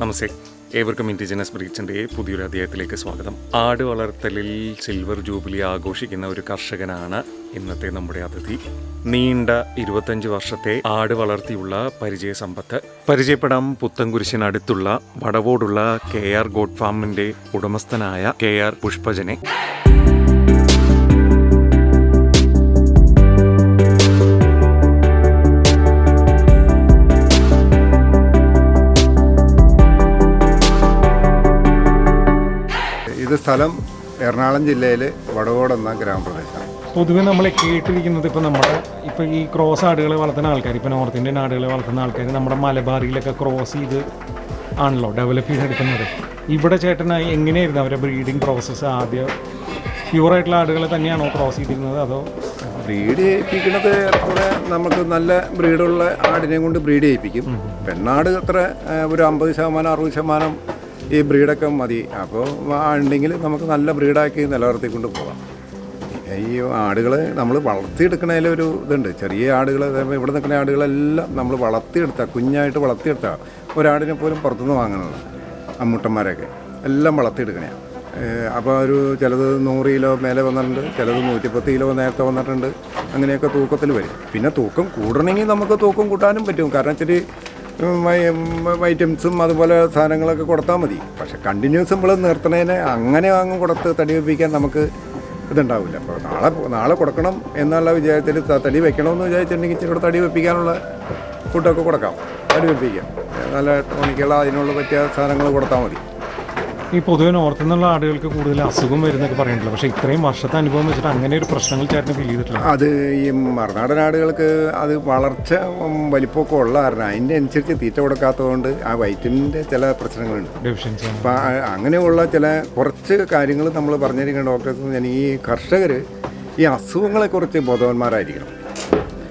നമസ്തേ. ഏവർക്കും ഇൻഡിജിനസ് ബ്രീച്ചിന്റെ പുതിയൊരു അധ്യായത്തിലേക്ക് സ്വാഗതം. ആട് വളർത്തലിൽ സിൽവർ ജൂബിലി ആഘോഷിക്കുന്ന ഒരു കർഷകനാണ് ഇന്നത്തെ നമ്മുടെ അതിഥി. നീണ്ട ഇരുപത്തഞ്ച് വർഷത്തെ ആട് വളർത്തിയുള്ള പരിചയ സമ്പത്ത് പരിചയപ്പെടാം പുത്തൻകുരിശിനടുത്തുള്ള വടവോടുള്ള കെ ആർ ഗോഡ് ഫാമിന്റെ ഉടമസ്ഥനായ കെ ആർ പുഷ്പജനെ. ഇത് സ്ഥലം എറണാകുളം ജില്ലയിലെ വടകോട് എന്ന ഗ്രാമപ്രദേശമാണ്. പൊതുവെ നമ്മൾ കേട്ടിരിക്കുന്നത് ഇപ്പോൾ നമ്മുടെ ഇപ്പോൾ ഈ ക്രോസ് ആടുകളെ വളർത്തുന്ന ആൾക്കാർ ഇപ്പോൾ നോർത്ത് ഇന്ത്യൻ ആടുകളെ വളർത്തുന്ന ആൾക്കാർ നമ്മുടെ മലബാറിയിലൊക്കെ ക്രോസ് ചെയ്ത് ആണല്ലോ ഡെവലപ്പ് ചെയ്തെടുക്കുന്നത്. ഇവിടെ ചേട്ടനായി എങ്ങനെയായിരുന്നു അവരുടെ ബ്രീഡിംഗ് പ്രോസസ്സ് ആദ്യം? പ്യൂറായിട്ടുള്ള ആടുകളെ തന്നെയാണോ ക്രോസ് ചെയ്തിരുന്നത് അതോ? ബ്രീഡ് ചെയ്യിപ്പിക്കുന്നത് കൂടെ നമുക്ക് നല്ല ബ്രീഡുള്ള ആടിനെ കൊണ്ട് ബ്രീഡ് ചെയ്യിപ്പിക്കും. പെണ്ണാട് അത്ര ഒരു അമ്പത് ശതമാനം അറുപത് ശതമാനം ഈ ബ്രീഡൊക്കെ മതി. അപ്പോൾ ഉണ്ടെങ്കിൽ നമുക്ക് നല്ല ബ്രീഡാക്കി നിലനിർത്തിക്കൊണ്ട് പോകാം ഈ ആടുകളെ നമ്മൾ വളർത്തിയെടുക്കണതിൽ ഒരു ഇതുണ്ട്. ചെറിയ ആടുകൾ ഇവിടെ നിൽക്കുന്ന ആടുകളെല്ലാം നമ്മൾ വളർത്തിയെടുത്താൽ കുഞ്ഞായിട്ട് വളർത്തിയെടുത്താൽ ഒരാടിനെ പോലും പുറത്തുനിന്ന് വാങ്ങണമല്ലോ അമ്മൂട്ടന്മാരൊക്കെ എല്ലാം വളർത്തിയെടുക്കണേ അപ്പോൾ ഒരു ചിലത് നൂറ് കിലോ മേലെ വന്നിട്ടുണ്ട് ചിലത് നൂറ്റിപ്പത്ത് കിലോ നേരത്തെ വന്നിട്ടുണ്ട്. അങ്ങനെയൊക്കെ തൂക്കത്തിൽ വരും. പിന്നെ തൂക്കം കൂടണമെങ്കിൽ നമുക്ക് തൂക്കം കൂട്ടാനും പറ്റും. കാരണം ഇച്ചിരി ഐറ്റംസും അതുപോലെ സാധനങ്ങളൊക്കെ കൊടുത്താൽ മതി. പക്ഷെ കണ്ടിന്യൂസ് നമ്മൾ നിർത്തണേനെ അങ്ങനെ അങ്ങ് കൊടുത്ത് തടി വെപ്പിക്കാൻ നമുക്ക് ഇതുണ്ടാവില്ല. അപ്പോൾ നാളെ നാളെ കൊടുക്കണം എന്നുള്ള വിചാരത്തിൽ തടി വെക്കണമെന്ന് വിചാരിച്ചിട്ടുണ്ടെങ്കിൽ ഇച്ചിരി തടി വെപ്പിക്കാനുള്ള ഫുഡൊക്കെ കൊടുക്കാം. തടി വെപ്പിക്കാം. നല്ല ടോണിക്കുള്ള അതിനുള്ള പറ്റിയ സാധനങ്ങൾ കൊടുത്താൽ മതി. ഈ പൊതുവെ നോർത്ത് നിന്നുള്ള ആടുകൾക്ക് കൂടുതൽ അസുഖം വരുന്നൊക്കെ പറയുന്നുണ്ടല്ലോ. പക്ഷേ ഇത്രയും വർഷത്തെ അനുഭവം വെച്ചിട്ട് അങ്ങനെ ഒരു പ്രശ്നങ്ങൾ ചേട്ടന് ഫീൽ ചെയ്തിട്ടില്ല. അത് ഈ മറുനാടൻ ആടുകൾക്ക് അത് വളർച്ച വലിപ്പമൊക്കെ ഉള്ള കാരണം അതിന്റെ അനുസരിച്ച് തീറ്റ കൊടുക്കാത്തതുകൊണ്ട് ആ വൈറ്റമിന്റെ ചില പ്രശ്നങ്ങളുണ്ട്. ഡെഫിഷ്യൻസി അപ്പം അങ്ങനെയുള്ള ചില കുറച്ച് കാര്യങ്ങൾ നമ്മൾ പറഞ്ഞിരിക്കുന്ന ഡോക്ടേഴ്സ് ഞാൻ ഈ കർഷകർ ഈ അസുഖങ്ങളെക്കുറിച്ച് ബോധവാന്മാരായിരിക്കണം.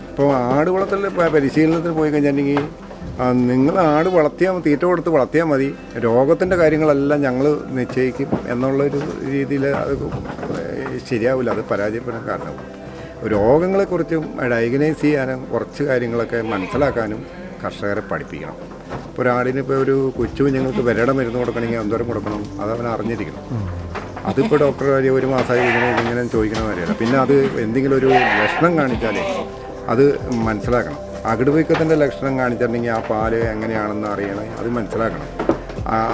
ഇപ്പോൾ ആട് വളർത്തൽ പ- പരിശീലനത്തിന് പോയി കഴിഞ്ഞിട്ടുണ്ടെങ്കിൽ നിങ്ങൾ ആട് വളർത്തിയാൽ തീറ്റ കൊടുത്ത് വളർത്തിയാൽ മതി. രോഗത്തിന്റെ കാര്യങ്ങളെല്ലാം ഞങ്ങൾ നിശ്ചയിക്കും എന്നുള്ളൊരു രീതിയിൽ അത് ശരിയാവില്ല. അത് പരാജയപ്പെടാൻ കാരണം. രോഗങ്ങളെക്കുറിച്ചും ഡയഗ്നൈസ് ചെയ്യാനും കുറച്ച് കാര്യങ്ങളൊക്കെ മനസ്സിലാക്കാനും കർഷകരെ പഠിപ്പിക്കണം. ഇപ്പോൾ ഒരാടിന് ഇപ്പോൾ ഒരു കൊച്ചു കുഞ്ഞുങ്ങൾക്ക് വിരയുടെ മരുന്ന് കൊടുക്കണമെങ്കിൽ എന്തോരം കൊടുക്കണം. അത് അവൻ അറിഞ്ഞിരിക്കണം. അതിപ്പോൾ ഡോക്ടർ വരെ ഒരു മാസമായി ഇങ്ങനെ ഇങ്ങനെ ചോദിക്കണമെന്ന് അറിയില്ല പിന്നെ അത് എന്തെങ്കിലും ഒരു ലക്ഷണം കാണിച്ചാലേ അത് മനസ്സിലാക്കണം. അകിടുവീക്കത്തിന്റെ ലക്ഷണം കാണിച്ചിട്ടുണ്ടെങ്കിൽ ആ പാൽ എങ്ങനെയാണെന്ന് അറിയണം അത് മനസ്സിലാക്കണം.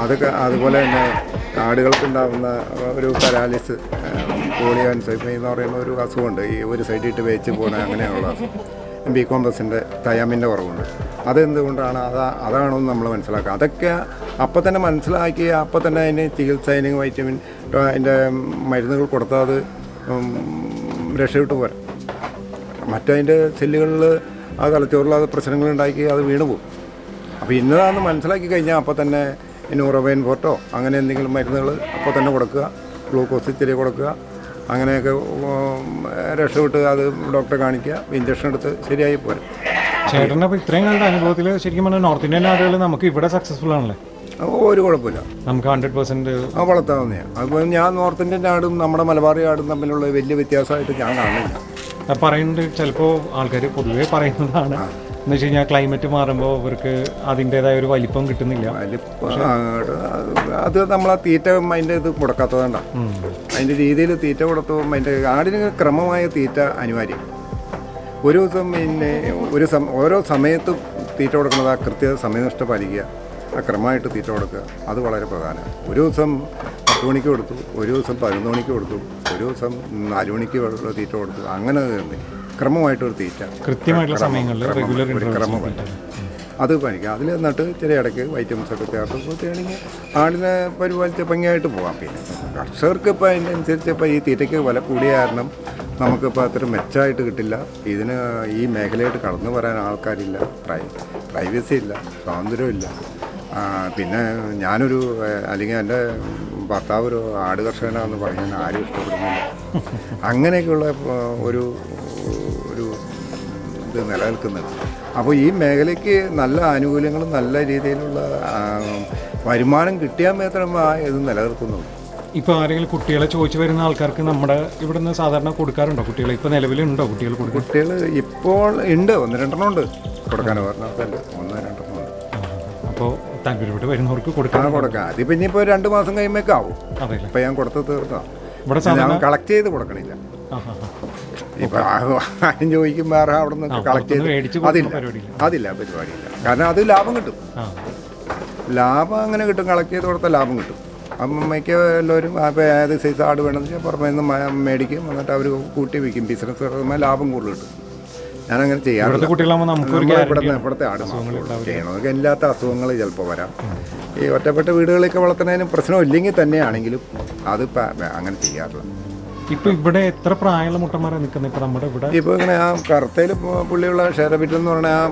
അതൊക്കെ അതുപോലെ തന്നെ ആടുകൾക്കുണ്ടാകുന്ന ഒരു പരാലിസ് പോളിയോൻസൈമി എന്ന് പറയുന്ന ഒരു അസുഖമുണ്ട്. ഈ ഒരു സൈഡിട്ട് വേച്ച് പോകുന്ന അങ്ങനെയുള്ള അസുഖം. ബി കോംപ്ലക്സിന്റെ തയാമിന്റെ കുറവുണ്ട്. അതെന്തുകൊണ്ടാണ്? അത് അതാണോ നമ്മൾ മനസ്സിലാക്കുക. അതൊക്കെ അപ്പം തന്നെ മനസ്സിലാക്കി അപ്പം തന്നെ അതിന് ചികിത്സ അതിന് വൈറ്റമിൻ അതിന്റെ മരുന്നുകൾ കൊടുത്താൽ അത് രക്ഷപ്പെട്ടു പോരാ. മറ്റതിന്റെ സെല്ലുകളിൽ ആ തലച്ചോറിൽ അത് പ്രശ്നങ്ങൾ ഉണ്ടാക്കി അത് വീണു പോകും അപ്പോൾ ഇന്നതാണെന്ന് മനസ്സിലാക്കി കഴിഞ്ഞാൽ അപ്പോൾ തന്നെ നൂറോവൈൻ ഫോട്ടോ അങ്ങനെ എന്തെങ്കിലും മരുന്നുകൾ അപ്പോൾ തന്നെ കൊടുക്കുക ഗ്ലൂക്കോസ് ഇച്ചിരി കൊടുക്കുക അങ്ങനെയൊക്കെ രക്ഷപ്പെട്ട് അത് ഡോക്ടറെ കാണിക്കുക ഇഞ്ചക്ഷൻ എടുത്ത് ശരിയായി പോരും. ചേട്ടന്റെ അപ്പോൾ ഇത്രയും കാലത്തെ അനുഭവത്തിൽ ശരിക്കും പറഞ്ഞാൽ നോർത്ത് ഇന്ത്യൻ ആളുകൾ നമുക്ക് ഇവിടെ സക്സസ്ഫുൾ ആണല്ലേ? ഒരു കുഴപ്പമില്ല. നമുക്ക് ഹൺഡ്രഡ് പെർസെന്റ് ആ വളർത്താവുന്നതാണ്. അപ്പോൾ ഞാൻ നോർത്ത് ഇന്ത്യൻ ആടും നമ്മുടെ മലബാറി ആടും തമ്മിലുള്ള വലിയ വ്യത്യാസമായിട്ട് ഞാൻ കാണുന്നില്ല. പറയുന്നുണ്ട് ചിലപ്പോൾ ആൾക്കാർ പൊതുവേ പറയുന്നതാണ്. എന്ന് വെച്ച് കഴിഞ്ഞാൽ ക്ലൈമറ്റ് മാറുമ്പോൾ അവർക്ക് അതിന്റെതായ ഒരു വലിപ്പം കിട്ടുന്നില്ല. അത് നമ്മൾ ആ തീറ്റ അതിന്റെ ഇത് കൊടുക്കാത്തതുകൊണ്ടാണ് അതിന്റെ രീതിയിൽ തീറ്റ കൊടുത്തപ്പോൾ അതിന്റെ ആടിന് ക്രമമായ തീറ്റ അനിവാര്യം. ഒരു ദിവസം പിന്നെ ഒരു സമ ഓരോ സമയത്തും തീറ്റ കൊടുക്കുന്നത് ആ കൃത്യ സമയനിഷ്ഠ പാലിക്കുക ആ ക്രമമായിട്ട് തീറ്റ കൊടുക്കുക അത് വളരെ പ്രധാനമാണ് ഒരു ദിവസം പത്ത് മണിക്ക് കൊടുത്തു ഒരു ദിവസം പതിനൊന്ന് മണിക്ക് കൊടുത്തു ഒരു ദിവസം നാല് മണിക്ക് തീറ്റ കൊടുത്തു. അങ്ങനെ തന്നെ ക്രമമായിട്ടൊരു തീറ്റ. കൃത്യമായിട്ടുള്ള സമയങ്ങളിൽ റെഗുലർ ഒരു ക്രമമായിട്ട് അത് പനിക്കാം അതിൽ എന്നിട്ട് ചെറിയ ഇടയ്ക്ക് വൈറ്റമിൻസ് ഒക്കെ ചേർത്ത് കൊടുക്കുകയാണെങ്കിൽ ആടിനെ പരിപാലിച്ച് ഭംഗിയായിട്ട് പോകാം. പിന്നെ കർഷകർക്ക് ഇപ്പോൾ അതിനനുസരിച്ച് ഇപ്പോൾ ഈ തീറ്റയ്ക്ക് വില കൂടിയ കാരണം നമുക്കിപ്പോൾ അത്ര മെച്ചമായിട്ട് കിട്ടില്ല. ഇതിന് ഈ മേഖലയായിട്ട് കടന്നു പറയാൻ ആൾക്കാരില്ല. പ്രൈ പ്രൈവസി ഇല്ല സ്വാതന്ത്ര്യമില്ല. പിന്നെ ഞാനൊരു അല്ലെങ്കിൽ എന്റെ ഭർത്താവ് ഒരു ആട് കർഷകനാണെന്ന് പറയാൻ ആരും ഇഷ്ടപ്പെടുന്നില്ല. അങ്ങനെയൊക്കെയുള്ള ഒരു ഒരു ഇത് നിലനിൽക്കുന്നത്. അപ്പോൾ ഈ മേഖലയ്ക്ക് നല്ല ആനുകൂല്യങ്ങളും നല്ല രീതിയിലുള്ള വരുമാനം കിട്ടിയാൽ മാത്രമേ ഇത് നിലനിൽക്കുന്നുള്ളൂ ഇപ്പോൾ ആരെങ്കിലും കുട്ടികളെ ചോദിച്ചു വരുന്ന ആൾക്കാർക്ക് നമ്മുടെ ഇവിടുന്ന് സാധാരണ കൊടുക്കാറുണ്ടോ കുട്ടികൾ? ഇപ്പോൾ നിലവിലുണ്ടോ കുട്ടികൾ കൊടുക്കുക കുട്ടികൾ ഇപ്പോൾ ഉണ്ട്. ഒന്ന് രണ്ടെണ്ണം ഉണ്ട്. കൊടുക്കാൻ പറഞ്ഞാൽ ഒന്ന് രണ്ടെണ്ണം ഉണ്ട്. അപ്പോൾ താല്പര്യപ്പെട്ട് വരുന്നവർക്ക് ആ കൊടുക്കാൻ കൊടുക്കാം അതിപ്പോൾ ഇനിയിപ്പോൾ രണ്ട് മാസം കഴിയുമ്പോഴേക്കും ആവും അതെ അല്ലേ ഇപ്പം ഞാൻ കൊടുത്ത് തീർന്നതാണ് ഇവിടെ ഞാൻ സാധാരണ കളക്ട് ചെയ്ത് കൊടുക്കണില്ല. ഇപ്പം ആരും ചോദിക്കും വേറെ അവിടെ നിന്ന് കളക്ട് മേടിച്ച് ചെയ്ത് കൊടുക്കുന്ന അതില്ല. പരിപാടിയില്ല. അതില്ല പരിപാടിയില്ല. കാരണം അത് ലാഭം കിട്ടും. ആ. ലാഭം അങ്ങനെ കിട്ടും. കളക്ട് ചെയ്ത് കൊടുത്താൽ ലാഭം കിട്ടും. അപ്പം മിക്ക എല്ലാവരും അപ്പോൾ ഏത് സൈസ് ആട് വേണമെന്ന് വെച്ചാൽ പുറമേ നിന്ന് മ- മേടിക്കും. എന്നിട്ട് അവർ കൂട്ടി വിൽക്കും. ബിസിനസ് ലാഭം കൂടുതൽ കിട്ടും. ഞാനങ്ങനെ ചെയ്യാറില്ല. ഇവിടുത്തെ കുട്ടികളാകുമ്പോൾ ഇവിടുത്തെ ആട് ചെയ്യണമെങ്കിൽ ഇല്ലാത്ത അസുഖങ്ങൾ ചിലപ്പോൾ വരാം. ഈ ഒറ്റപ്പെട്ട വീടുകളിലൊക്കെ വളർത്തുന്നതിന് പ്രശ്നമില്ലെങ്കിൽ തന്നെയാണെങ്കിലും അത് അങ്ങനെ ചെയ്യാറില്ല. ഇപ്പൊ ഇവിടെ എത്ര പ്രായമുള്ള മുട്ടന്മാരാണ് നിൽക്കുന്നത്? ഇപ്പൊ നമ്മുടെ ഇവിടെ ഇപ്പൊ ഇങ്ങനെ ആ കറുത്തയിൽ പുള്ളിയുള്ള ഷെയറബിറ്റ് എന്ന് പറഞ്ഞാൽ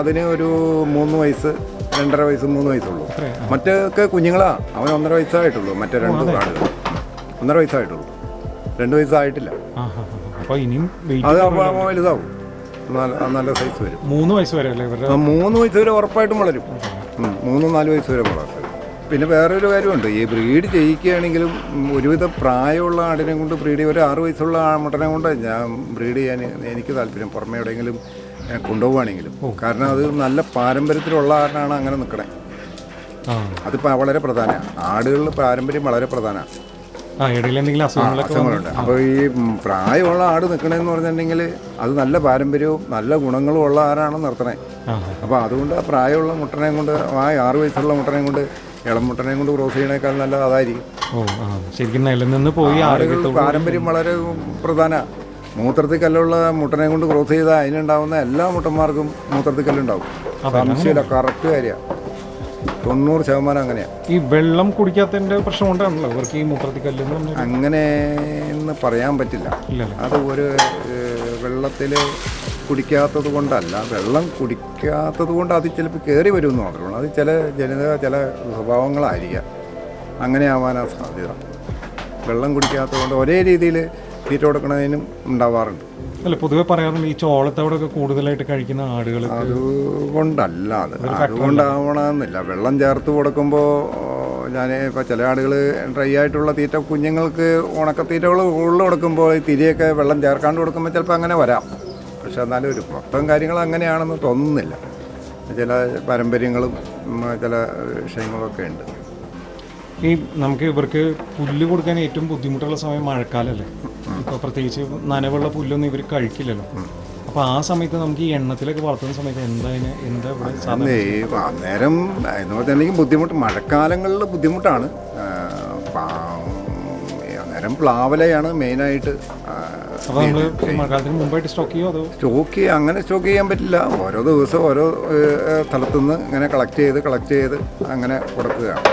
അതിന് ഒരു മൂന്ന് വയസ്സ് രണ്ടര വയസ്സ് മൂന്ന് വയസ്സുള്ളൂ. മറ്റൊക്കെ കുഞ്ഞുങ്ങളാ. അവൻ ഒന്നര വയസ്സായിട്ടുള്ളൂ. മറ്റേ രണ്ട് കാടുകൾ ഒന്നര വയസ്സായിട്ടുള്ളൂ. രണ്ട് വയസ്സായിട്ടില്ല. അത് വലുതാവും. നല്ല സൈസ് വരും. മൂന്ന് വയസ്സ് വരെ അല്ലേ ഇവരുടെ? മൂന്ന് വയസ്സ് വരെ ഉറപ്പായിട്ടും വളരും. മൂന്നും നാല് വയസ്സ് വരെ വളർത്തും പിന്നെ വേറൊരു കാര്യമുണ്ട്. ഈ ബ്രീഡ് ചെയ്യിക്കുകയാണെങ്കിലും ഒരുവിധ പ്രായമുള്ള ആടിനെ കൊണ്ട് ബ്രീഡ് ഒരു ആറ് വയസ്സുള്ള മുട്ടനെ കൊണ്ട് ഞാൻ ബ്രീഡ് ചെയ്യാൻ എനിക്ക് താല്പര്യം. പുറമെ എവിടെയെങ്കിലും കൊണ്ടുപോവുകയാണെങ്കിലും. കാരണം അത് നല്ല പാരമ്പര്യത്തിലുള്ള ആടിനാണ് അങ്ങനെ നിൽക്കണേ. അതിപ്പോൾ വളരെ പ്രധാനമാണ് ആടുകളിൽ പാരമ്പര്യം വളരെ പ്രധാനമാണ്. അസുഖങ്ങളുണ്ട്. അപ്പോൾ ഈ പ്രായമുള്ള ആട് നിൽക്കണമെന്ന് പറഞ്ഞിട്ടുണ്ടെങ്കിൽ അത് നല്ല പാരമ്പര്യവും നല്ല ഗുണങ്ങളും ഉള്ള ആരാണ് നിർത്തണേ. അപ്പൊ അപ്പോൾ അതുകൊണ്ട് ആ പ്രായമുള്ള മുട്ടനെയും കൊണ്ട് ആ ആറ് വയസ്സുള്ള മുട്ടനെയും കൊണ്ട് ഇളം മുട്ടനെയും കൊണ്ട് ക്രോസ് ചെയ്യണേക്കാൾ നല്ലത് അതായിരിക്കും. ശരിക്കും നിലനിന്ന് പോയി ആടുകൾ പാരമ്പര്യം വളരെ പ്രധാന. മൂത്രത്തിൽ കല്ലുള്ള മുട്ടനെ കൊണ്ട് ക്രോസ് ചെയ്താൽ അതിനുണ്ടാവുന്ന എല്ലാ മുട്ടന്മാർക്കും മൂത്രത്തിൽ കല്ലുണ്ടാവും സംശയമില്ല കറക്റ്റ് കാര്യമാണ്. തൊണ്ണൂറ് ശതമാനം അങ്ങനെയാണ് ഈ വെള്ളം കുടിക്കാത്തതിന്റെ പ്രശ്നം കൊണ്ടാണല്ലോ ഇവർക്ക് ഈ പറഞ്ഞാൽ അങ്ങനെ എന്ന് പറയാൻ പറ്റില്ല. അത് ഒരു വെള്ളത്തിൽ കുടിക്കാത്തത് കൊണ്ടല്ല. വെള്ളം കുടിക്കാത്തത് കൊണ്ട് അത് ചിലപ്പോൾ കയറി വരുമെന്ന് മാത്രമേ ഉള്ളൂ. അത് ചില ജനിത ചില സ്വഭാവങ്ങളായിരിക്കാം. അങ്ങനെ ആവാനാണ് സാധ്യത. വെള്ളം കുടിക്കാത്തത് കൊണ്ട് ഒരേ രീതിയിൽ തീറ്റ കൊടുക്കുന്നതിനും ഉണ്ടാവാറുണ്ട്. അല്ല പൊതുവെ പറയാറുണ്ട് ഈ ചോളത്തോടൊക്കെ കൂടുതലായിട്ട് കഴിക്കുന്ന ആടുകൾ അതുകൊണ്ടല്ല അത് അതുകൊണ്ടാവണമെന്നില്ല വെള്ളം ചേർത്ത് കൊടുക്കുമ്പോൾ ഞാൻ ഇപ്പോൾ ചില ആടുകൾ ഡ്രൈ ആയിട്ടുള്ള തീറ്റ കുഞ്ഞുങ്ങൾക്ക് ഉണക്കത്തീറ്റകൾ ഉള്ളിൽ കൊടുക്കുമ്പോൾ ഈ തിരിയൊക്കെ വെള്ളം ചേർക്കാണ്ട് കൊടുക്കുമ്പോൾ ചിലപ്പോൾ അങ്ങനെ വരാം. പക്ഷെ എന്നാലും ഒരു മൊത്തം കാര്യങ്ങൾ അങ്ങനെയാണെന്ന് തോന്നുന്നില്ല. ചില പാരമ്പര്യങ്ങളും ചില വിഷയങ്ങളൊക്കെ ഉണ്ട്. ഈ നമുക്ക് ഇവർക്ക് പുല്ല് കൊടുക്കാൻ ഏറ്റവും ബുദ്ധിമുട്ടുള്ള സമയം മഴക്കാലല്ലേ? ഇപ്പോൾ പ്രത്യേകിച്ച് നനവുള്ള പുല്ലൊന്നും ഇവർ കഴിക്കില്ലല്ലോ. അപ്പോൾ ആ സമയത്ത് നമുക്ക് ഈ എണ്ണത്തിലൊക്കെ വളർത്തുന്ന സമയത്ത് എന്താ എന്താ ഇവിടെ അന്നേരം എന്ന് പറഞ്ഞിട്ടുണ്ടെങ്കിൽ ബുദ്ധിമുട്ട് മഴക്കാലങ്ങളിൽ ബുദ്ധിമുട്ടാണ്. അന്നേരം പ്ലാവലയാണ് മെയിനായിട്ട് സ്റ്റോക്ക് അങ്ങനെ സ്റ്റോക്ക് ചെയ്യാൻ പറ്റില്ല. ഓരോ ദിവസം ഓരോ സ്ഥലത്തുനിന്ന് ഇങ്ങനെ കളക്ട് ചെയ്ത് കളക്ട് ചെയ്ത് അങ്ങനെ കൊടുക്കുകയാണ്.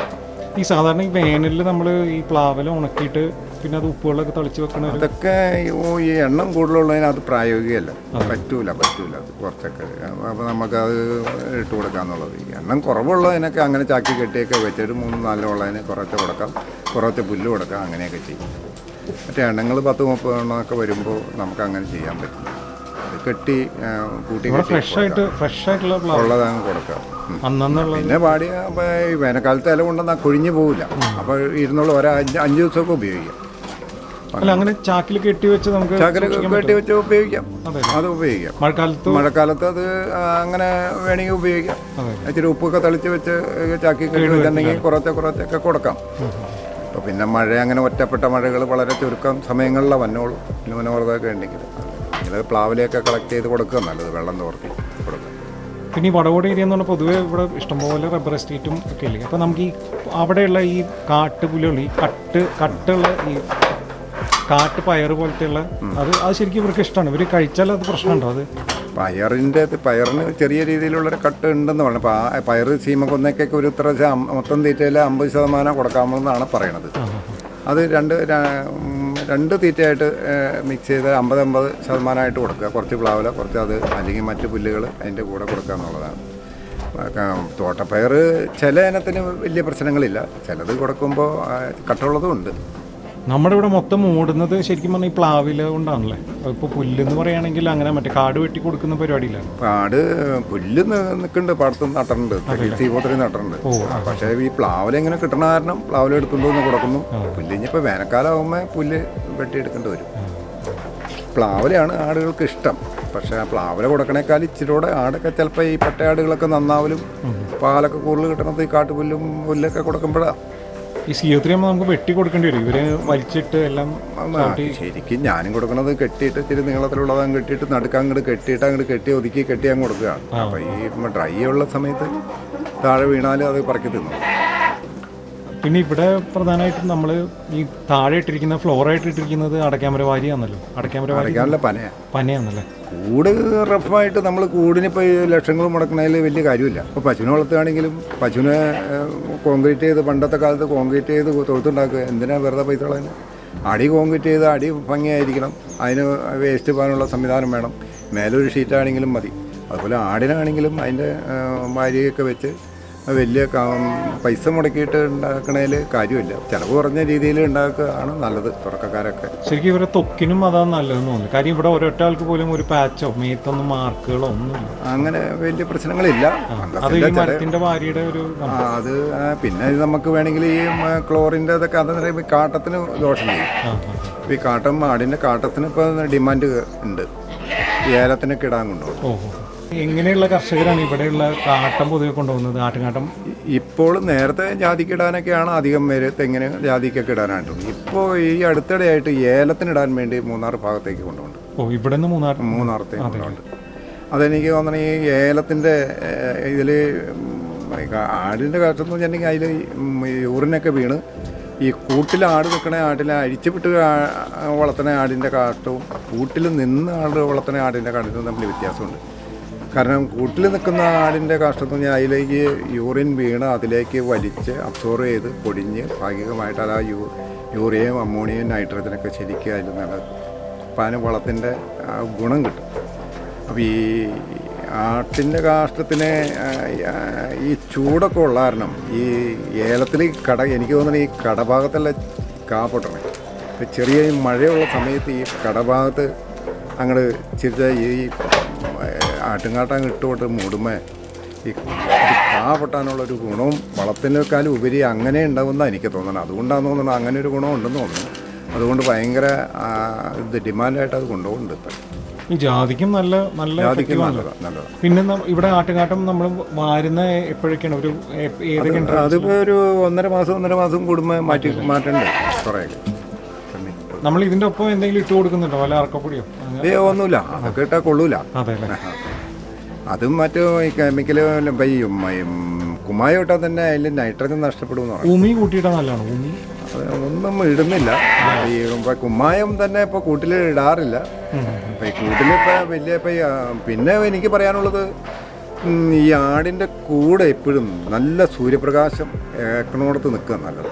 ഈ സാധാരണ ഈ വേനലിൽ നമ്മൾ ഈ പ്ലാവല ഉണക്കിയിട്ട് പിന്നെ അത് ഉപ്പുകളൊക്കെ തളിച്ച് വെക്കണ ഒരു അതൊക്കെ ഈ- എണ്ണം കൂടുതലുള്ളതിന് അത് പ്രായോഗികമല്ല. പറ്റൂല പറ്റൂല. അത് കുറച്ചൊക്കെ. അപ്പോൾ നമുക്കത് ഇട്ട് കൊടുക്കാന്നുള്ളത്. ഈ എണ്ണം കുറവുള്ളതിനൊക്കെ അങ്ങനെ ചാക്കി കെട്ടിയൊക്കെ വെച്ച് ഒരു മൂന്ന് നാലോ ഉള്ളതിന് കുറച്ച് കൊടുക്കാം. കുറച്ച് പുല്ല് കൊടുക്കാം അങ്ങനെയൊക്കെ ചെയ്യും. മറ്റേ എണ്ണങ്ങൾ പത്ത് മുപ്പത് എണ്ണമൊക്കെ വരുമ്പോൾ നമുക്ക് അങ്ങനെ ചെയ്യാൻ പറ്റില്ല. അത് കെട്ടി ആ, കൂട്ടി ഇവിടെ കെട്ടി ഫ്രഷ് ആയിട്ട് ഫ്രഷ് ആയിട്ടുള്ള കൊടുക്കാം. ഉം. അന്നുള്ള പിന്നെ ഈ വേനൽക്കാലത്ത് ഇല കൊണ്ടൊന്നും കൊഴിഞ്ഞു പോവില്ല. അപ്പോൾ ഇരുന്നുള്ള ഒരു അഞ്ച് അഞ്ച് ദിവസമൊക്കെ ഉപയോഗിക്കാം. അല്ല അങ്ങനെ ചാക്കിൽ കെട്ടി വെച്ച് നമുക്ക് ചാക്കിൽ കെട്ടി വെച്ച് ഉപയോഗിക്കാം. അത് ഉപയോഗിക്കാം. മഴക്കാലത്ത്? മഴക്കാലത്ത് അത് അങ്ങനെ വേണമെങ്കിൽ ഉപയോഗിക്കാം. ഇച്ചിരി ഉപ്പൊക്കെ തളിച്ച് വെച്ച് ചാക്കി കെട്ടി വെച്ചിട്ടുണ്ടെങ്കിൽ കുറച്ച് കുറച്ചൊക്കെ കൊടുക്കാം. അപ്പോൾ പിന്നെ മഴ അങ്ങനെ ഒറ്റപ്പെട്ട മഴകൾ വളരെ ചുരുക്കം സമയങ്ങളിലെ വന്നോളൂ. ന്യൂനമർദ്ദമൊക്കെ ഉണ്ടെങ്കിൽ. അല്ലെങ്കിൽ പ്ലാവിലെയൊക്കെ കളക്ട് ചെയ്ത് കൊടുക്കുക. നല്ലത് വെള്ളം തോർത്തി കൊടുക്കുക. പിന്നെ ഈ വടകോട് ഏരിയ എന്ന് പറഞ്ഞാൽ പൊതുവേ ഇവിടെ ഇഷ്ടംപോലെ റബ്ബർ എസ്റ്റേറ്റും ഒക്കെ ഇല്ലേ? അപ്പോൾ നമുക്ക് ഈ അവിടെയുള്ള ഈ കാട്ടുപുലികൾ ഈ കട്ട് കട്ടുള്ള ഈ കാട്ട് പയർ പോലത്തെയുള്ള അത് അത് ശരിക്കും ഇവർക്ക് ഇഷ്ടമാണ് ഇവർ കഴിച്ചാൽ അത് പ്രശ്നമുണ്ടോ അത്? പയറിന്റെ പയറിന് ചെറിയ രീതിയിലുള്ളൊരു കട്ട് ഉണ്ടെന്ന് പറഞ്ഞു. അപ്പോൾ ആ പയർ ചീമക്കൊന്നയ്ക്കൊക്കെ ഒരു ഇത്ര ശ- മൊത്തം തീറ്റയിൽ അമ്പത് ശതമാനം കൊടുക്കാമെന്നാണ് പറയണത്. അത് രണ്ട് ര- രണ്ട് തീറ്റയായിട്ട് മിക്സ് ചെയ്ത് അമ്പത് അമ്പത് ശതമാനമായിട്ട് കൊടുക്കുക. കുറച്ച് പ്ലാവില കുറച്ച് അത് അല്ലെങ്കിൽ മറ്റ് പുല്ലുകൾ അതിന്റെ കൂടെ കൊടുക്കുക എന്നുള്ളതാണ്. ആ, തോട്ടപ്പയർ ചില ഇനത്തിന് വലിയ പ്രശ്നങ്ങളില്ല. ചിലത് കൊടുക്കുമ്പോൾ ആ, കട്ടുള്ളതും ഉണ്ട്. നമ്മുടെ ഇവിടെ മൊത്തം മൂടുന്നത് ശരിക്കും പറഞ്ഞാൽ ഈ പ്ലാവില കൊണ്ടാണല്ലേ? ഇപ്പോൾ പുല്ലെന്ന് പറയുകയാണെങ്കിൽ അങ്ങനെ മറ്റേ കാട് വെട്ടി കൊടുക്കുന്ന പരിപാടിയില്ല? കാട് പുല്ല് നിൽക്കുന്നുണ്ട് പാടത്ത് നട്ടിട്ടുണ്ട് സീപോത്രി നട്ടിട്ടുണ്ട് പക്ഷേ ഈ പ്ലാവില ഇങ്ങനെ കിട്ടണ കാരണം പ്ലാവില എടുത്തുകൊണ്ട് കൊടുക്കുന്നു. പുല്ല് ഇനിയിപ്പോൾ വേനൽക്കാലം ആകുമ്പോൾ പുല്ല് വെട്ടിയെടുക്കേണ്ടി വരും. പ്ലാവിലയാണ് ആടുകൾക്ക് ഇഷ്ടം. പക്ഷേ ആ പ്ലാവില കൊടുക്കണേക്കാൾ ഇച്ചിരിയോടെ ആടൊക്കെ ചിലപ്പോൾ ഈ പട്ടയാടുകളൊക്കെ നന്നാവലും പാലൊക്കെ കൂടുതൽ കിട്ടണത് ഈ കാട്ടുപുല്ലും പുല്ലൊക്കെ കൊടുക്കുമ്പോഴാണ് ഈ സി ഒ ത്രീ ആകുമ്പോൾ നമുക്ക് വെട്ടി കൊടുക്കേണ്ടി വരും. ഇവർ വലിച്ചിട്ട് എല്ലാം ശരിക്കും ഞാനും കൊടുക്കണത് കെട്ടിയിട്ട് ഇച്ചിരി നീളത്തിലുള്ളത് അങ്ങ് കെട്ടിയിട്ട് നടുക്ക് അങ്ങോട്ട് കെട്ടിയിട്ട് അങ്ങോട്ട് കെട്ടി ഒതുക്കി കെട്ടി അങ്ങ് കൊടുക്കുകയാണ്. അപ്പോൾ ഈ ഡ്രൈ ഉള്ള സമയത്ത് താഴെ വീണാലും അത് പറക്കി തിന്നു പിന്നെ ഇവിടെ പ്രധാനമായിട്ടും നമ്മൾ ഈ താഴെ ഇട്ടിരിക്കുന്ന ഫ്ലോറായിട്ട് ഇട്ടിരിക്കുന്നത് അടയ്ക്കാമര വാരിയാണല്ലോ അടക്കാമര വാരി അടയ്ക്കാനുള്ള പനയാണ് പനയാണല്ലേ കൂട് റഫായിട്ട് നമ്മൾ കൂടിന് ഇപ്പോൾ ലക്ഷങ്ങൾ മുടക്കണതിൽ വലിയ കാര്യമില്ല. ഇപ്പോൾ പശുവിനെ വളർത്തുകയാണെങ്കിലും പശുവിനെ കോൺക്രീറ്റ് ചെയ്ത് പണ്ടത്തെ കാലത്ത് കോൺക്രീറ്റ് ചെയ്ത് തൊഴുത്തുണ്ടാക്കുക. എന്തിനാ വെറുതെ പൈസ കളയുന്നത് അടി കോൺക്രീറ്റ് ചെയ്ത് അടി ഭംഗിയായിരിക്കണം. അതിന് വേസ്റ്റ് പോകാനുള്ള സംവിധാനം വേണം. മേലൊരു ഷീറ്റാണെങ്കിലും മതി. അതുപോലെ ആടിനാണെങ്കിലും അതിന്റെ വാരിയൊക്കെ വെച്ച് വലിയ പൈസ മുടക്കിയിട്ട് ഉണ്ടാക്കണേൽ കാര്യമില്ല. ചിലവ് കുറഞ്ഞ രീതിയിൽ ഉണ്ടാക്കുകയാണ് നല്ലത് തുടക്കക്കാരൊക്കെ. ശരിക്കും ഇവരെ തൊക്കിനും അതാണ് നല്ലതെന്ന് തോന്നുന്നു. കാര്യം ഇവിടെ ഒരൊറ്റ ആൾക്ക് പോലും ഒരു പാച്ചോ മേത്തൊന്നും മാർക്കുകളോ ഒന്നും അങ്ങനെ വലിയ പ്രശ്നങ്ങളില്ല. അത് ഈ ഫംഗസിന്റെ മരത്തിന്റെ വാരിയുടെ ഒരു അത് പിന്നെ നമുക്ക് വേണമെങ്കിൽ ഈ ക്ലോറിന്റെ അതൊക്കെ അതെന്ന് പറയുമ്പോൾ കാട്ടത്തിന് ദോഷം ചെയ്യും. ഈ കാട്ടം ആടിന്റെ കാട്ടത്തിന് ഇപ്പോൾ ഡിമാൻഡ് ഉണ്ട്. ഈ കിടാൻ കൊണ്ടുപോകും. എങ്ങനെയുള്ള കർഷകരാണ് ഇവിടെയുള്ള കാട്ടം പൊതുവെ കൊണ്ടുപോകുന്നത്? ആട്ടുകാട്ടം? ഇപ്പോൾ നേരത്തെ ജാതിക്ക് ഇടാനൊക്കെയാണ് അധികം പേര് തെങ്ങിന് ജാതിക്കൊക്കെ ഇടാനായിട്ടുണ്ട് ഇപ്പോൾ ഈ അടുത്തിടെയായിട്ട് ഏലത്തിന് ഇടാൻ വേണ്ടി മൂന്നാർ ഭാഗത്തേക്ക് കൊണ്ടുപോകുന്നുണ്ട്. ഓ ഇവിടെ നിന്ന് മൂന്നാർ മൂന്നാറത്തേക്ക് കൊണ്ടുപോകുന്നുണ്ട്. അതെനിക്ക് തോന്നണ ഈ ഏലത്തിന്റെ ഇതിൽ ആടിന്റെ കാറ്റെന്ന് വെച്ചിട്ടുണ്ടെങ്കിൽ അതിൽ യൂറിനൊക്കെ വീണ് ഈ കൂട്ടിൽ ആട് നിൽക്കണ ആടിനെ അഴിച്ചുവിട്ട് വളർത്തണ ആടിന്റെ കാട്ടും കൂട്ടിൽ നിന്ന് ആട് വളർത്തണ ആടിന്റെ കാട്ടവും തമ്മിൽ വ്യത്യാസമുണ്ട്. കാരണം കൂട്ടിൽ നിൽക്കുന്ന ആടിന്റെ കാഷ്ടം എന്ന് പറഞ്ഞാൽ അതിലേക്ക് യൂറിൻ വീണ് അതിലേക്ക് വലിച്ച് അബ്സോർവ് ചെയ്ത് പൊടിഞ്ഞ് ഭാഗികമായിട്ട് അത് ആ യൂ യൂറിയയും അമോണിയയും നൈട്രജനൊക്കെ ശരിക്കും അതിൽ അപ്പം അതിന് വളത്തിന്റെ ഗുണം കിട്ടും. അപ്പോൾ ഈ ആട്ടിന്റെ കാഷ്ടത്തിന് ഈ ചൂടൊക്കെ ഉള്ള കാരണം ഈ ഏലത്തിൽ കട എനിക്ക് തോന്നുന്നത് ഈ കടഭാഗത്തുള്ള കാ പൊട്ടണേ. ഇപ്പം ചെറിയ മഴയുള്ള സമയത്ത് ഈ കടഭാഗത്ത് അങ്ങോട്ട് ചിരിച്ച ഈ ആട്ടുംകാട്ടം ഇട്ടുകൊണ്ട് മൂടുമേ ഈ കാ ഒരു ഗുണവും വളത്തിനേക്കാളും ഉപരി അങ്ങനെ ഉണ്ടാവുമെന്നാണ് എനിക്ക് തോന്നുന്നത് അതുകൊണ്ടാണ് തോന്നുന്നത് അങ്ങനെ ഒരു ഗുണം ഉണ്ടെന്ന് തോന്നുന്നു അതുകൊണ്ട് ഭയങ്കര ഇത് ഡിമാൻഡായിട്ട് അത് കൊണ്ടുപോകുന്നുണ്ട് ഇപ്പം. ഈ ജാതിക്കും നല്ല നല്ല നല്ലതാണ് പിന്നെ ന- ഇവിടെ ആട്ടുകാട്ടം നമ്മൾ വാരുന്ന എപ്പോഴൊക്കെയാണ്? ഒരു എ- ഏതൊക്കെ അതിപ്പോ ഒരു ഒന്നര മാസം ഒന്നര മാസം കൂടുമ്പോൾ മാറ്റി മാറ്റണ്ട കുറേയൊക്കെ. നമ്മൾ ഇതിന്റെ ഒപ്പം എന്തെങ്കിലും ഇട്ട് കൊടുക്കുന്നുണ്ടോ? വല്ല അറക്കപ്പൊടിയോ? അങ്ങനെ- ഏ ഒന്നുമില്ല. അതൊക്കെ ഇട്ടാൽ കൊള്ളൂല. അതെ അല്ലേ? അതും മറ്റു ഈ കെമിക്കൽ കുമ്മായ ഇട്ടാൽ തന്നെ അതിൽ നൈട്രജൻ നഷ്ടപ്പെടും പറയും. ഉമി കൂട്ടിയിട്ടാ നല്ലതാണ്. ഉമി ഒന്നും ഇടുന്നില്ല ഈ ഇപ്പൊ കുമ്മായം തന്നെ ഇപ്പോൾ കൂട്ടിൽ ഇടാറില്ല. ഇപ്പം ഈ കൂട്ടിൽ ഇപ്പം വലിയ ഇപ്പം പിന്നെ എനിക്ക് പറയാനുള്ളത് ഈ ആടിന്റെ കൂടെ എപ്പോഴും നല്ല സൂര്യപ്രകാശം ഏക്കണോടത്ത് നിൽക്കുക നല്ലത്.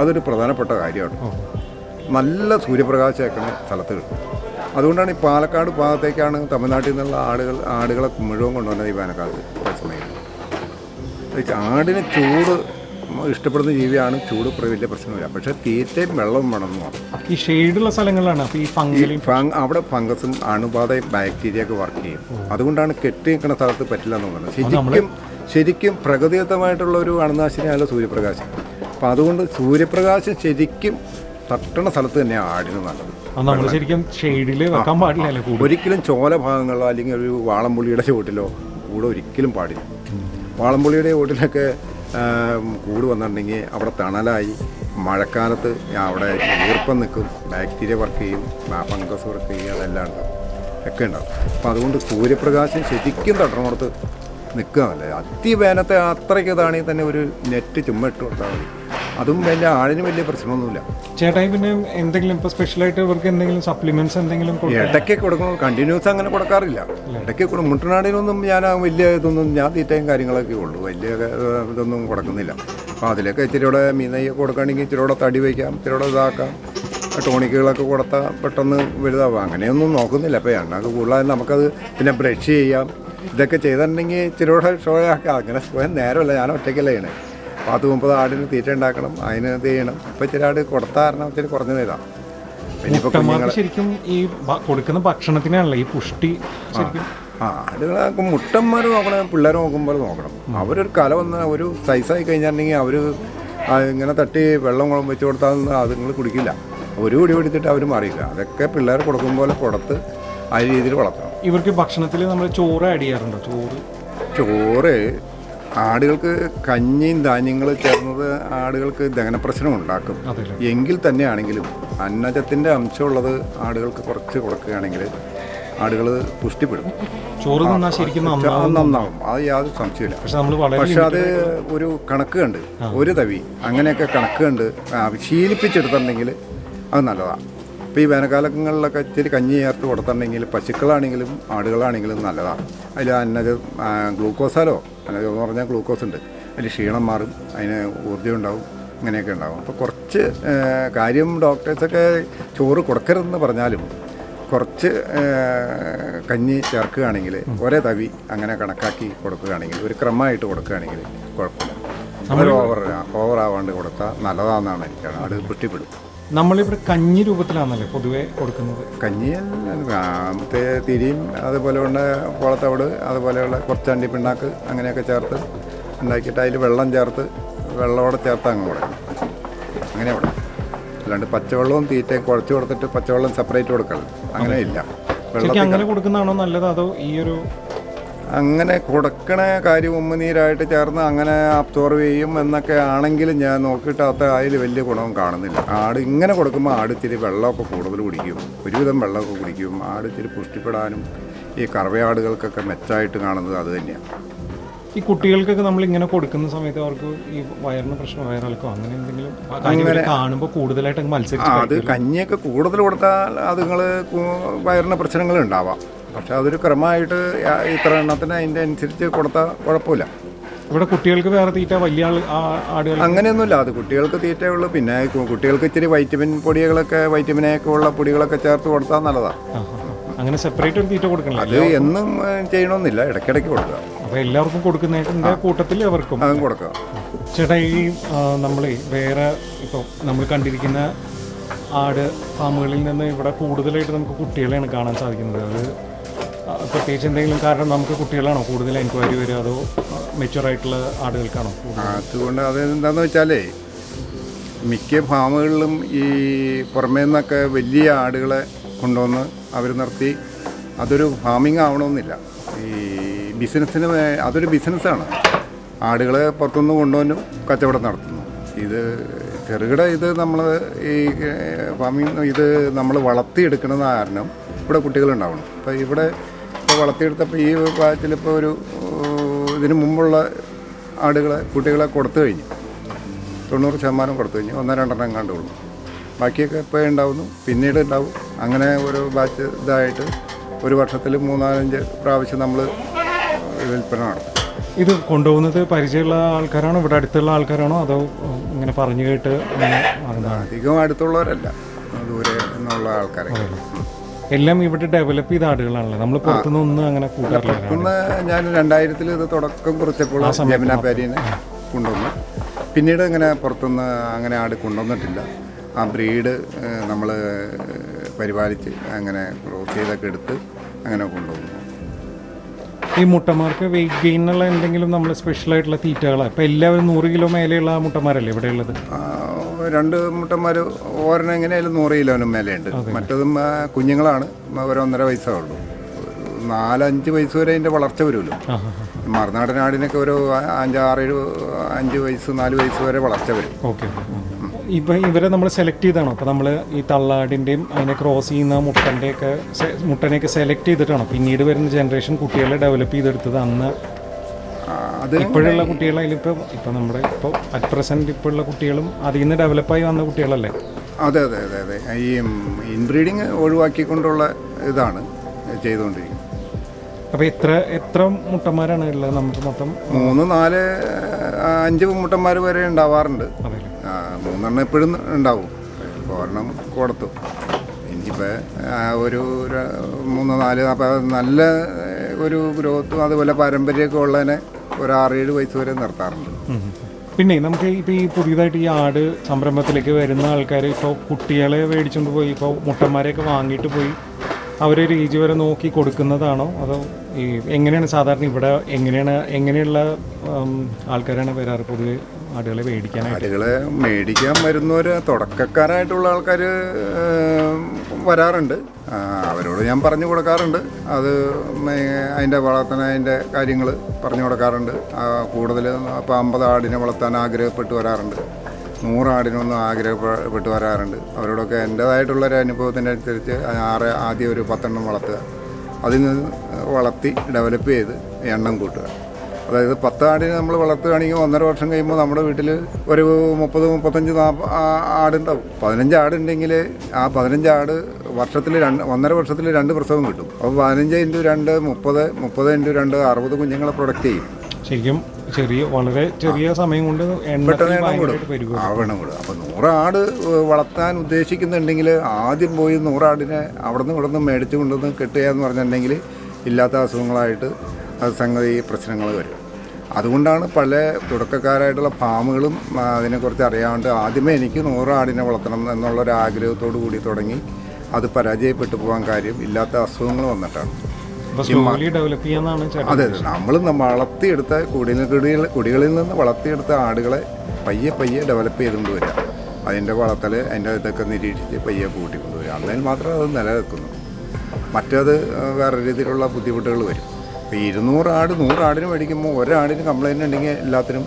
അതൊരു പ്രധാനപ്പെട്ട കാര്യമാണ്. നല്ല സൂര്യപ്രകാശം ഏക്കണ സ്ഥലത്ത് കിട്ടും. അതുകൊണ്ടാണ് ഈ പാലക്കാട് ഭാഗത്തേക്കാണ് തമിഴ്നാട്ടിൽ നിന്നുള്ള ആടുകൾ ആടുകളെ മുഴുവൻ കൊണ്ടുവന്നത് ഈ വേനൽക്കാലത്ത് സമയത്ത് ആടിന് ചൂട് ഇഷ്ടപ്പെടുന്ന ജീവിയാണ് ചൂട് വലിയ പ്രശ്നമില്ല പക്ഷേ തീറ്റയും വെള്ളവും വേണം എന്ന് പറഞ്ഞു ഈ ഷെയ്ഡുള്ള സ്ഥലങ്ങളാണ് ഈ ഫംഗ് അവിടെ ഫംഗസും അണുബാധയും ബാക്ടീരിയ ഒക്കെ വർക്ക് ചെയ്യും. അതുകൊണ്ടാണ് കെട്ടി നിൽക്കുന്ന സ്ഥലത്ത് പറ്റില്ല എന്ന് പറയുന്നത് ശരിക്കും ശരിക്കും പ്രകൃതിദത്തമായിട്ടുള്ള ഒരു അണുനാശിനിയല്ല സൂര്യപ്രകാശം. അപ്പം അതുകൊണ്ട് സൂര്യപ്രകാശം ശരിക്കും തട്ടണ സ്ഥലത്ത് തന്നെയാണ് ആടിന് നല്ലത്. നമ്മൾ ശരിക്കും ഷെയ്ഡിൽ വെക്കാൻ പാടില്ല ഒരിക്കലും ചോല ഭാഗങ്ങളോ അല്ലെങ്കിൽ ഒരു വാളംപുള്ളിയുടെ ചുവട്ടിലോ കൂടെ ഒരിക്കലും പാടില്ല. വാളംപുള്ളിയുടെ ചുവട്ടിലൊക്കെ കൂട് വന്നിട്ടുണ്ടെങ്കിൽ അവിടെ തണലായി. മഴക്കാലത്ത് അവിടെ ഈർപ്പം നിൽക്കും. ബാക്ടീരിയ വർക്ക് ചെയ്യും. ഫംഗസ് വർക്ക് ചെയ്യും. അതെല്ലാം ഉണ്ടാവും. ഒക്കെ ഉണ്ടാവും. അപ്പോൾ അതുകൊണ്ട് സൂര്യപ്രകാശം ശരിക്കും തട്ടണോടത്ത് നിൽക്കുകയല്ലേ അതിവേനത്തെ അത്രയ്ക്ക് ഇതാണെങ്കിൽ തന്നെ ഒരു നെറ്റ് ചുമ്മാ ഇട്ട് കൊടുത്താൽ മതി. അതും വലിയ ആളിന് വലിയ പ്രശ്നമൊന്നുമില്ല. ചേട്ടായി പിന്നെ എന്തെങ്കിലും ഇപ്പൊ സ്പെഷ്യലായിട്ട് ഇവർക്ക് എന്തെങ്കിലും സപ്ലിമെന്റ്സ് എന്തെങ്കിലും ഇടയ്ക്ക് കൊടുക്കും. കണ്ടിന്യൂസ് അങ്ങനെ കൊടുക്കാറില്ല. ഇടയ്ക്ക് കൊടുക്കും മുട്ടനാടിനൊന്നും ഞാൻ വലിയ ഇതൊന്നും ഞാൻ തീറ്റയും കാര്യങ്ങളൊക്കെ ഉള്ളൂ. വലിയ ഇതൊന്നും കൊടുക്കുന്നില്ല. അപ്പോൾ അതിലൊക്കെ ഇച്ചിരിയുടെ മീനയ്യൊക്കെ കൊടുക്കുകയാണെങ്കിൽ ഇച്ചിരിയുടെ തടി വയ്ക്കാം ഇച്ചിരിയുടെ ഇതാക്കാം. ടോണിക്കുകളൊക്കെ കൊടുത്താൽ പെട്ടെന്ന് വലുതാവുക അങ്ങനെയൊന്നും നോക്കുന്നില്ല. അപ്പോൾ എണ്ണക്ക് കൂടുതലായി നമുക്കത് പിന്നെ ബ്രഷ് ചെയ്യാം. ഇതൊക്കെ ചെയ്തിട്ടുണ്ടെങ്കിൽ ഇച്ചിരിയുടെ ഷോയാക്കാം അങ്ങനെ സ്വയം നേരമല്ല. ഞാൻ ഒറ്റയ്ക്കല്ലേ ചെയ്യണേ. പത്ത് മുപ്പത് ആടിന് തീറ്റ ഉണ്ടാക്കണം അതിന് ഇത് ചെയ്യണം. ഇപ്പോൾ ഇച്ചിരി ആട് കൊടുത്താറണം കാരണം ഇച്ചിരി കുറഞ്ഞു തരാം ശരിക്കും ഈ കൊടുക്കുന്ന ഭക്ഷണത്തിനാണല്ലോ ഈ പുഷ്ടി ആ ആടുകളൊക്കെ മുട്ടന്മാർ നോക്കണം പിള്ളേർ നോക്കുമ്പോൾ നോക്കണം. അവരൊരു കല വന്ന ഒരു സൈസായി കഴിഞ്ഞിട്ടുണ്ടെങ്കിൽ അവർ ഇങ്ങനെ തട്ടി വെള്ളം കുളം വെച്ച് കൊടുത്താൽ അതുങ്ങൾ കുടിക്കില്ല. ഒരു കുടി പിടിച്ചിട്ട് അവർ മാറിയില്ല. അതൊക്കെ പിള്ളേർ കൊടുക്കും പോലെ കൊടുത്ത് ആ രീതിയിൽ വളർത്തണം. ഇവർക്ക് ഭക്ഷണത്തിൽ നമ്മൾ ചോറ് ആഡ് ചെയ്യാറുണ്ടോ? ചോറ്. ചോറ് ആടുകൾക്ക് കഞ്ഞിയും ധാന്യങ്ങൾ ചേർന്നത് ആടുകൾക്ക് ദഹനപ്രശ്നം ഉണ്ടാക്കും. എങ്കിൽ തന്നെയാണെങ്കിലും അന്നജത്തിന്റെ അംശമുള്ളത് ആടുകൾക്ക് കുറച്ച് കൊടുക്കുകയാണെങ്കിൽ ആടുകൾ പുഷ്ടിപ്പെടും. ചോറ് നന്നാവും. അത് യാതൊരു സംശയമില്ല പക്ഷെ അത് ഒരു കണക്ക് കണ്ട് ഒരു തവി അങ്ങനെയൊക്കെ കണക്ക് കണ്ട് ശീലിപ്പിച്ചെടുത്തിട്ടുണ്ടെങ്കിൽ അത് നല്ലതാണ് ഇപ്പോൾ ഈ വേനൽക്കാലങ്ങളിലൊക്കെ ഇച്ചിരി കഞ്ഞി ചേർത്ത് കൊടുത്തിട്ടുണ്ടെങ്കിൽ പശുക്കളാണെങ്കിലും ആടുകളാണെങ്കിലും നല്ലതാണ് അതിൽ അന്നത് ഗ്ലൂക്കോസാലോ അന്നജം എന്ന് പറഞ്ഞാൽ ഗ്ലൂക്കോസ് ഉണ്ട്. അതിൽ ക്ഷീണം മാറും അതിന് ഊർജം ഉണ്ടാവും അങ്ങനെയൊക്കെ ഉണ്ടാവും. അപ്പോൾ കുറച്ച് കാര്യം ഡോക്ടേഴ്സൊക്കെ ചോറ് കൊടുക്കരുതെന്ന് പറഞ്ഞാലും കുറച്ച് കഞ്ഞി ചേർക്കുകയാണെങ്കിൽ ഒരേ തവി അങ്ങനെ കണക്കാക്കി കൊടുക്കുകയാണെങ്കിൽ ഒരു ക്രമമായിട്ട് കൊടുക്കുകയാണെങ്കിൽ കുഴപ്പമില്ല. ഓവർ ഓവർ ആവാണ്ട് കൊടുത്താൽ നല്ലതാണെന്നാണ് എനിക്കാണ് അത് പുഷ്ടിപ്പെടും നമ്മളിവിടെ കഞ്ഞി രൂപത്തിലാണല്ലേ പൊതുവെ കൊടുക്കുന്നത്? കഞ്ഞി മറ്റേ തിരിയും അതുപോലെ അതുപോലെയുള്ള പോളത്തവിട് അതുപോലെയുള്ള കുറച്ച് അണ്ടി പിണ്ണാക്ക് അങ്ങനെയൊക്കെ ചേർത്ത് ഉണ്ടാക്കിയിട്ട് അതിൽ വെള്ളം ചേർത്ത് വെള്ളമോടെ ചേർത്ത് അങ്ങ് കൊടുക്കണം അങ്ങനെ കൊടുക്കും. അല്ലാണ്ട് പച്ചവെള്ളവും തീറ്റയും കുഴച്ച് കൊടുത്തിട്ട് പച്ചവെള്ളം സെപ്പറേറ്റ് കൊടുക്കണം അങ്ങനെ ഇല്ല വെള്ളം അങ്ങനെ കൊടുക്കുന്നതാണോ നല്ലത്? അതോ ഈ ഒരു അങ്ങനെ കൊടുക്കണ കാര്യം ഉമ്മനീരായിട്ട് ചേർന്ന് അങ്ങനെ അബ്സോർവ് ചെയ്യും എന്നൊക്കെ ആണെങ്കിലും ഞാൻ നോക്കിയിട്ട് അത് അതിൽ വലിയ ഗുണവും കാണുന്നില്ല. ആട് ഇങ്ങനെ കൊടുക്കുമ്പോൾ ആട് ഇത്തിരി വെള്ളമൊക്കെ കൂടുതൽ കുടിക്കും. ഒരുവിധം വെള്ളമൊക്കെ കുടിക്കും. ആട് ഇത്തിരി പുഷ്ടിപ്പെടാനും ഈ കറവയാടുകൾക്കൊക്കെ മെച്ചമായിട്ട് കാണുന്നത് അത് തന്നെയാണ് ഈ കുട്ടികൾക്കൊക്കെ നമ്മൾ ഇങ്ങനെ കൊടുക്കുന്ന സമയത്ത് അവർക്ക് ഈ വയറിന് പ്രശ്നം വയറിളക്കോ അങ്ങനെ എന്തെങ്കിലും അങ്ങനെ കാണുമ്പോൾ കൂടുതലായിട്ട് മത്സരിച്ച് അത് കഞ്ഞിയൊക്കെ കൂടുതൽ കൊടുത്താൽ അതുങ്ങൾ വയറിന് പ്രശ്നങ്ങൾ ഉണ്ടാവാം. പക്ഷെ അതൊരു ക്രമമായിട്ട് ഇത്ര എണ്ണത്തിന് അതിന്റെ അനുസരിച്ച് കൊടുത്താൽ കുഴപ്പമില്ല. ഇവിടെ കുട്ടികൾക്ക് വേറെ തീറ്റ വലിയ ആടുകൾ അങ്ങനെയൊന്നുമില്ല. അത് കുട്ടികൾക്ക് തീറ്റയേ ഉള്ളൂ. പിന്നെ കുട്ടികൾക്ക് ഇച്ചിരി വൈറ്റമിൻ പൊടികളൊക്കെ വൈറ്റമിനൊക്കെ ഉള്ള പൊടികളൊക്കെ ചേർത്ത് കൊടുത്താൽ നല്ലതാണ്. അങ്ങനെ സെപ്പറേറ്റ് ഒരു തീറ്റ കൊടുക്കണം അത് എന്നും ചെയ്യണമെന്നില്ല ഇടയ്ക്കിടയ്ക്ക് കൊടുക്കുക അപ്പോൾ എല്ലാവർക്കും കൊടുക്കുന്നതിന്റെ കൂട്ടത്തിൽ അവർക്കും. അതും കൊടുക്കുക ചേട്ടാ ഈ നമ്മൾ വേറെ ഇപ്പോൾ നമ്മൾ കണ്ടിരിക്കുന്ന ആട് ഫാമുകളിൽ നിന്ന് ഇവിടെ കൂടുതലായിട്ട് നമുക്ക് കുട്ടികളെയാണ് കാണാൻ സാധിക്കുന്നത്. അത് പ്രത്യേകിച്ച് എന്തെങ്കിലും കാരണം നമുക്ക് കുട്ടികളാണോ കൂടുതൽ എൻക്വയറി വരിക അതോ മെച്ചുവർ ആയിട്ടുള്ള ആടുകൾക്കാണോ അതുകൊണ്ട് അത് എന്താണെന്ന് വെച്ചാലേ മിക്ക ഫാമുകളിലും ഈ പുറമേ നിന്നൊക്കെ വലിയ ആടുകളെ കൊണ്ടുവന്ന് അവർ നിർത്തി. അതൊരു ഫാമിംഗ് ആവണമെന്നില്ല. ഈ ബിസിനസ്സിന് അതൊരു ബിസിനസ്സാണ് ആടുകളെ പുറത്തുനിന്ന് കൊണ്ടുവന്നും കച്ചവടം നടത്തുന്നു. ഇത് ചെറുകിട ഇത് നമ്മൾ ഈ ഫാമിംഗ് ഇത് നമ്മൾ വളർത്തിയെടുക്കുന്നത് കാരണം ഇവിടെ കുട്ടികളുണ്ടാവണം. അപ്പോൾ ഇവിടെ ഇപ്പോൾ വളർത്തിയെടുത്തപ്പോൾ ഈ പ്രായത്തിലിപ്പോൾ ഒരു ഇതിന് മുമ്പുള്ള ആടുകളെ കുട്ടികളെ കൊടുത്തു കഴിഞ്ഞു. തൊണ്ണൂറ് ശതമാനം കൊടുത്തു കഴിഞ്ഞു. ഒന്നോ രണ്ടെണ്ണം എങ്ങാണ്ട് ഉള്ളൂ. ബാക്കിയൊക്കെ ഇപ്പോൾ ഉണ്ടാവുന്നു. പിന്നീട് ഉണ്ടാവും. അങ്ങനെ ഒരു ബാച്ച് ഇതായിട്ട് ഒരു വർഷത്തിൽ മൂന്നാലഞ്ച് പ്രാവശ്യം നമ്മൾ വിൽപ്പന നടത്തും. ഇത് കൊണ്ടുപോകുന്നത് പരിചയമുള്ള ആൾക്കാരാണോ? ഇവിടെ അടുത്തുള്ള ആൾക്കാരാണോ? അതോ ഇങ്ങനെ പറഞ്ഞു കേട്ട് അങ്ങനെ? അധികം അടുത്തുള്ളവരല്ല. ദൂരെ എന്നുള്ള ആൾക്കാരെ എല്ലാം ഇവിടെ ഡെവലപ്പ് ചെയ്ത ആടുകളാണല്ലോ. നമ്മൾ പുറത്തുനിന്ന് ഒന്നും അങ്ങനെ കൂട്ടാറില്ല ഞാൻ രണ്ടായിരത്തിൽ ഇത് തുടക്കം കുറിച്ചപ്പോൾ ജമുന പാരീനെ കൊണ്ടുവന്നു. പിന്നീട് അങ്ങനെ പുറത്തുനിന്ന് അങ്ങനെ ആട് കൊണ്ടുവന്നിട്ടില്ല. ആ ബ്രീഡ് നമ്മൾ പരിപാലിച്ച് അങ്ങനെ ക്രോസ് ചെയ്തൊക്കെ എടുത്ത് അങ്ങനെ കൊണ്ടുവന്നു. ഈ മുട്ടമാർക്ക് വെയിറ്റ് ഗെയിനുള്ള എന്തെങ്കിലും നമ്മൾ സ്പെഷ്യലായിട്ടുള്ള തീറ്റകളാണ് ഇപ്പം എല്ലാവരും നൂറ് കിലോ മേലെയുള്ള മുട്ടമാരല്ലേ ഇവിടെയുള്ളത്? ഇവിടെ ഉള്ളത് രണ്ട് മുട്ടന്മാർ ഓരെണ്ണം എങ്ങനെയായാലും നൂറ് കിലോനും മേലെയുണ്ട്. മറ്റതും കുഞ്ഞുങ്ങളാണ്. ഒരു ഒന്നര വയസ്സേ ഉള്ളൂ. നാലഞ്ച് വയസ്സ് വരെ അതിന്റെ വളർച്ച വരുമല്ലോ. മറുനാടൻ ആടിനൊക്കെ ഒരു അഞ്ചാറ് അഞ്ച് വയസ്സ് നാല് വയസ്സ് വരെ വളർച്ച വരും. ഓക്കെ ഇപ്പം ഇവരെ നമ്മൾ സെലക്ട് ചെയ്താണോ? അപ്പോൾ നമ്മൾ ഈ തള്ളാടിന്റെയും അതിനെ ക്രോസ് ചെയ്യുന്ന മുട്ടന്റെയൊക്കെ മുട്ടനെയൊക്കെ സെലക്ട് ചെയ്തിട്ടാണോ? പിന്നീട് വരുന്ന ജനറേഷൻ കുട്ടികളെ ഡെവലപ്പ് ചെയ്തെടുത്തത് അന്ന് അത് ഇപ്പോഴുള്ള കുട്ടികൾ അതിലിപ്പോൾ ഇപ്പം നമ്മുടെ ഇപ്പോൾ അറ്റ് പ്രസന്റ് ഇപ്പോഴുള്ള കുട്ടികളും അതിൽ നിന്ന് ഡെവലപ്പായി വന്ന കുട്ടികളല്ലേ? അതെ അതെ അതെ അതെ. ഈ ഇൻബ്രീഡിങ് ഒഴിവാക്കിക്കൊണ്ടുള്ള ഇതാണ് ചെയ്തുകൊണ്ടിരിക്കുന്നത്. അപ്പോൾ എത്ര എത്ര മുട്ടന്മാരാണ് ഉള്ളത് നമുക്ക് മൊത്തം? മൂന്ന് നാല് അഞ്ച് മുട്ടന്മാർ വരെ ഉണ്ടാവാറുണ്ട്. മൂന്നെണ്ണം എപ്പോഴും ഉണ്ടാവും. ഒരെണ്ണം കൊടുത്തു. ഇനിയിപ്പോൾ ഒരു മൂന്ന് നാല് അപ്പോൾ നല്ല ഒരു ഗ്രോത്തും അതുപോലെ പാരമ്പര്യമൊക്കെ ഉള്ളതിനെ ഒരു ആറേഴ് വയസ്സ് വരെ നിർത്താറുണ്ട്. പിന്നെ നമുക്ക് ഇപ്പോൾ ഈ പുതിയതായിട്ട് ഈ ആട് സംരംഭത്തിലേക്ക് വരുന്ന ആൾക്കാർ ഇപ്പോൾ കുട്ടികളെ മേടിച്ചുകൊണ്ട് പോയി ഇപ്പോൾ മുട്ടന്മാരെയൊക്കെ വാങ്ങിയിട്ട് പോയി അവരെ രീതി വരെ നോക്കി കൊടുക്കുന്നതാണോ? അതോ ഈ എങ്ങനെയാണ് സാധാരണ ഇവിടെ എങ്ങനെയാണ് എങ്ങനെയുള്ള ആൾക്കാരാണ് വരാറ് പൊതുവെ ആടുകളെ മേടിക്കാൻ ആടുകളെ മേടിക്കാൻ വരുന്നവർ തുടക്കക്കാരായിട്ടുള്ള ആൾക്കാർ വരാറുണ്ട്. അവരോട് ഞാൻ പറഞ്ഞു കൊടുക്കാറുണ്ട്. അത് അതിന്റെ വളർത്തുന്നതിന്റെ കാര്യങ്ങൾ പറഞ്ഞു കൊടുക്കാറുണ്ട്. കൂടുതൽ ഇപ്പോൾ അമ്പത് ആടിനെ വളർത്താൻ ആഗ്രഹപ്പെട്ട് വരാറുണ്ട്. നൂറ് ആടിനൊന്നും ആഗ്രഹപ്പെട്ട് വരാറുണ്ട്. അവരോടൊക്കെ എന്റേതായിട്ടുള്ള ഒരു അനുഭവത്തിന്റെ അനുസരിച്ച് ആറ് ആദ്യം ഒരു പത്തെണ്ണം വളർത്തുക. അതിൽ നിന്ന് വളർത്തി ഡെവലപ്പ് ചെയ്ത് എണ്ണം കൂട്ടുക. അതായത് പത്ത് ആടിന് നമ്മൾ വളർത്തുകയാണെങ്കിൽ ഒന്നര വർഷം കഴിയുമ്പോൾ നമ്മുടെ വീട്ടിൽ ഒരു മുപ്പത് മുപ്പത്തഞ്ച് നാൽപ്പ ആടുണ്ടാവും. പതിനഞ്ച് ആടുണ്ടെങ്കിൽ ആ പതിനഞ്ച് ആട് വർഷത്തിൽ രണ്ട് ഒന്നര വർഷത്തിൽ രണ്ട് പ്രസവം കിട്ടും. അപ്പോൾ പതിനഞ്ച് ഇന്റു രണ്ട് മുപ്പത് മുപ്പത് ഇന്റു രണ്ട് അറുപത് കുഞ്ഞുങ്ങളെ പ്രൊഡക്റ്റ് ചെയ്യും. ശരിക്കും ചെറിയ വളരെ ചെറിയ സമയം കൊണ്ട് പെട്ടെന്ന് എണ്ണം കൂടും. വേണം കൂടും. അപ്പോൾ നൂറാട് വളർത്താൻ ഉദ്ദേശിക്കുന്നുണ്ടെങ്കിൽ ആദ്യം പോയി നൂറാടിനെ അവിടെ നിന്ന് ഇവിടെ നിന്ന് മേടിച്ചു കൊണ്ടുവന്ന് കെട്ടുക എന്ന് പറഞ്ഞിട്ടുണ്ടെങ്കിൽ ഇല്ലാത്ത അസുഖങ്ങളായിട്ട് അത് സംഗതി പ്രശ്നങ്ങൾ വരും. അതുകൊണ്ടാണ് പല തുടക്കക്കാരായിട്ടുള്ള ഫാമുകളും അതിനെക്കുറിച്ച് അറിയാണ്ട് ആദ്യമേ എനിക്ക് നൂറ് ആടിനെ വളർത്തണം എന്നുള്ളൊരു ആഗ്രഹത്തോടു കൂടി തുടങ്ങി അത് പരാജയപ്പെട്ടു പോകാൻ കാര്യം ഇല്ലാത്ത അസുഖങ്ങൾ വന്നിട്ടാണ്. അതെ അതെ. നമ്മൾ വളർത്തിയെടുത്ത കുടിൽ കുടികൾ കുടികളിൽ നിന്ന് വളർത്തിയെടുത്ത ആടുകളെ പയ്യെ പയ്യെ ഡെവലപ്പ് ചെയ്തുകൊണ്ട് വരിക. അതിന്റെ വളർത്തൽ അതിന്റെ ഇതൊക്കെ നിരീക്ഷിച്ച് പയ്യെ കൂട്ടിക്കൊണ്ടുവരിക അന്നേൽ മാത്രമേ അത് നിലനിൽക്കുന്നു മറ്റത് വേറെ രീതിയിലുള്ള ബുദ്ധിമുട്ടുകൾ വരും. ഇപ്പോൾ ഇരുന്നൂറ് ആട് നൂറാടിന് മേടിക്കുമ്പോൾ ഒരാടിന് കംപ്ലൈന്റ് ഉണ്ടെങ്കിൽ എല്ലാത്തിനും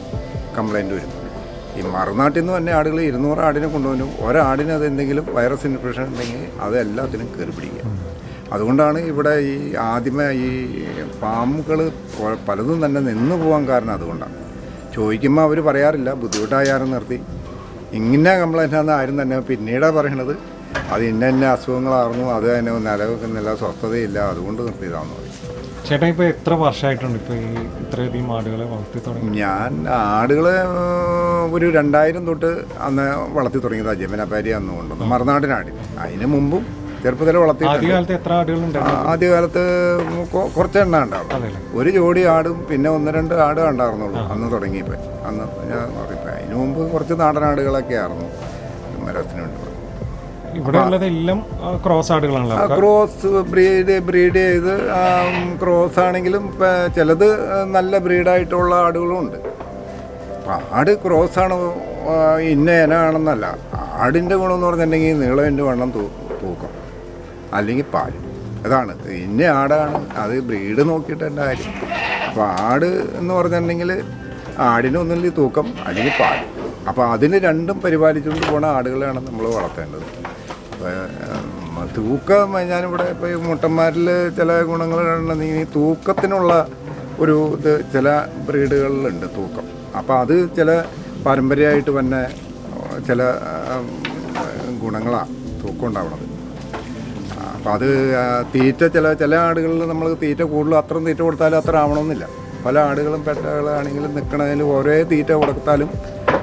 കംപ്ലൈന്റ് വരും. ഈ മറുനാട്ടിൽ നിന്ന് തന്നെ ആടുകൾ ഇരുന്നൂറ് ആടിനെ കൊണ്ടുവരും. ഒരാടിന് അത് എന്തെങ്കിലും വൈറസ് ഇൻഫെക്ഷൻ ഉണ്ടെങ്കിൽ അത് എല്ലാത്തിനും കയറി പിടിക്കുക. അതുകൊണ്ടാണ് ഇവിടെ ഈ ആദ്യമേ ഈ ഫാമുകൾ പലതും തന്നെ നിന്ന് പോകാൻ കാരണം അതുകൊണ്ടാണ്. ചോദിക്കുമ്പോൾ അവർ പറയാറില്ല ബുദ്ധിമുട്ടായാലും നിർത്തി. ഇങ്ങനെ കംപ്ലൈന്റ് ആണെന്ന് ആരും തന്നെ പിന്നീടാണ് പറയണത്. അത് ഇന്ന ഇന്ന അസുഖങ്ങളായിരുന്നു അത് തന്നെ നിലനിൽക്കുന്നില്ല സ്വസ്ഥതയില്ല അതുകൊണ്ട് നിർത്തിയതാണെന്ന് പറയും. ചേട്ടൻ ഇപ്പൊ എത്ര വർഷമായിട്ടുണ്ട് ഇപ്പൊ ഈ ഇത്രയധികം ആടുകളെ വളർത്തി തുടങ്ങി ഞാൻ ആടുകളെ ഒരു രണ്ടായിരം തൊട്ട് അന്ന് വളർത്തി തുടങ്ങിയതാ ജമനാപ്പാരി അന്ന് കൊണ്ടുവന്നു. മറുനാടിനാടി. അതിന് മുമ്പും ചെറുപ്പത്തിൽ വളർത്തി ആദ്യകാലത്ത് എത്ര ആടുകളുണ്ടായിരുന്നു ആദ്യകാലത്ത് കുറച്ച് എണ്ണ ഉണ്ടാവും ഒരു ജോഡി ആടും പിന്നെ ഒന്ന് രണ്ട് ആടും ഉണ്ടായിരുന്നുള്ളൂ അന്ന് തുടങ്ങിയപ്പോൾ അന്ന് ഞാൻ അതിന് മുമ്പ് കുറച്ച് നാടൻ ആടുകളൊക്കെ ആയിരുന്നു. മരത്തിന് ഇവിടെ ഉള്ളതെല്ലാം ക്രോസ് ആടുകളാണല്ലോ. ക്രോസ് ബ്രീഡ് ബ്രീഡ് ചെയ്ത് ക്രോസ് ആണെങ്കിലും ചിലത് നല്ല ബ്രീഡായിട്ടുള്ള ആടുകളും ഉണ്ട്. ആട് ക്രോസാണ് ആണ് ഇന്ന ഇനാണെന്നല്ല ആടിന്റെ ഗുണമെന്ന് പറഞ്ഞിട്ടുണ്ടെങ്കിൽ നീളമിന്റെ വണ്ണം തൂ തൂക്കം. അല്ലെങ്കിൽ പാൽ അതാണ്. ഇന്ന ആടാണ് അത് ബ്രീഡ് നോക്കിയിട്ട് എന്റെ കാര്യം. അപ്പോൾ ആട് എന്ന് പറഞ്ഞിട്ടുണ്ടെങ്കിൽ ആടിനൊന്നുമില്ല തൂക്കം അല്ലെങ്കിൽ പാൽ അപ്പോൾ അതിന് രണ്ടും പരിപാലിച്ചുകൊണ്ട് പോണ ആടുകളെയാണ് നമ്മൾ വളർത്തേണ്ടത്. തൂക്കം ഞാനിവിടെ ഇപ്പോൾ ഈ മുട്ടന്മാരിൽ ചില ഈ തൂക്കത്തിനുള്ള ഒരു ഇത് ചില ബ്രീഡുകളിലുണ്ട് തൂക്കം. അപ്പോൾ അത് ചില പാരമ്പര്യമായിട്ട് തന്നെ ചില ഗുണങ്ങളാണ് തൂക്കം ഉണ്ടാവുന്നത് അപ്പോൾ അത് തീറ്റ ചില ചില ആടുകളിൽ നമ്മൾ തീറ്റ കൂടുതൽ അത്ര തീറ്റ കൊടുത്താലും അത്ര ആവണമെന്നില്ല. പല ആടുകളും പെട്ടകളാണെങ്കിലും നിൽക്കണതിൽ ഒരേ തീറ്റ കൊടുത്താലും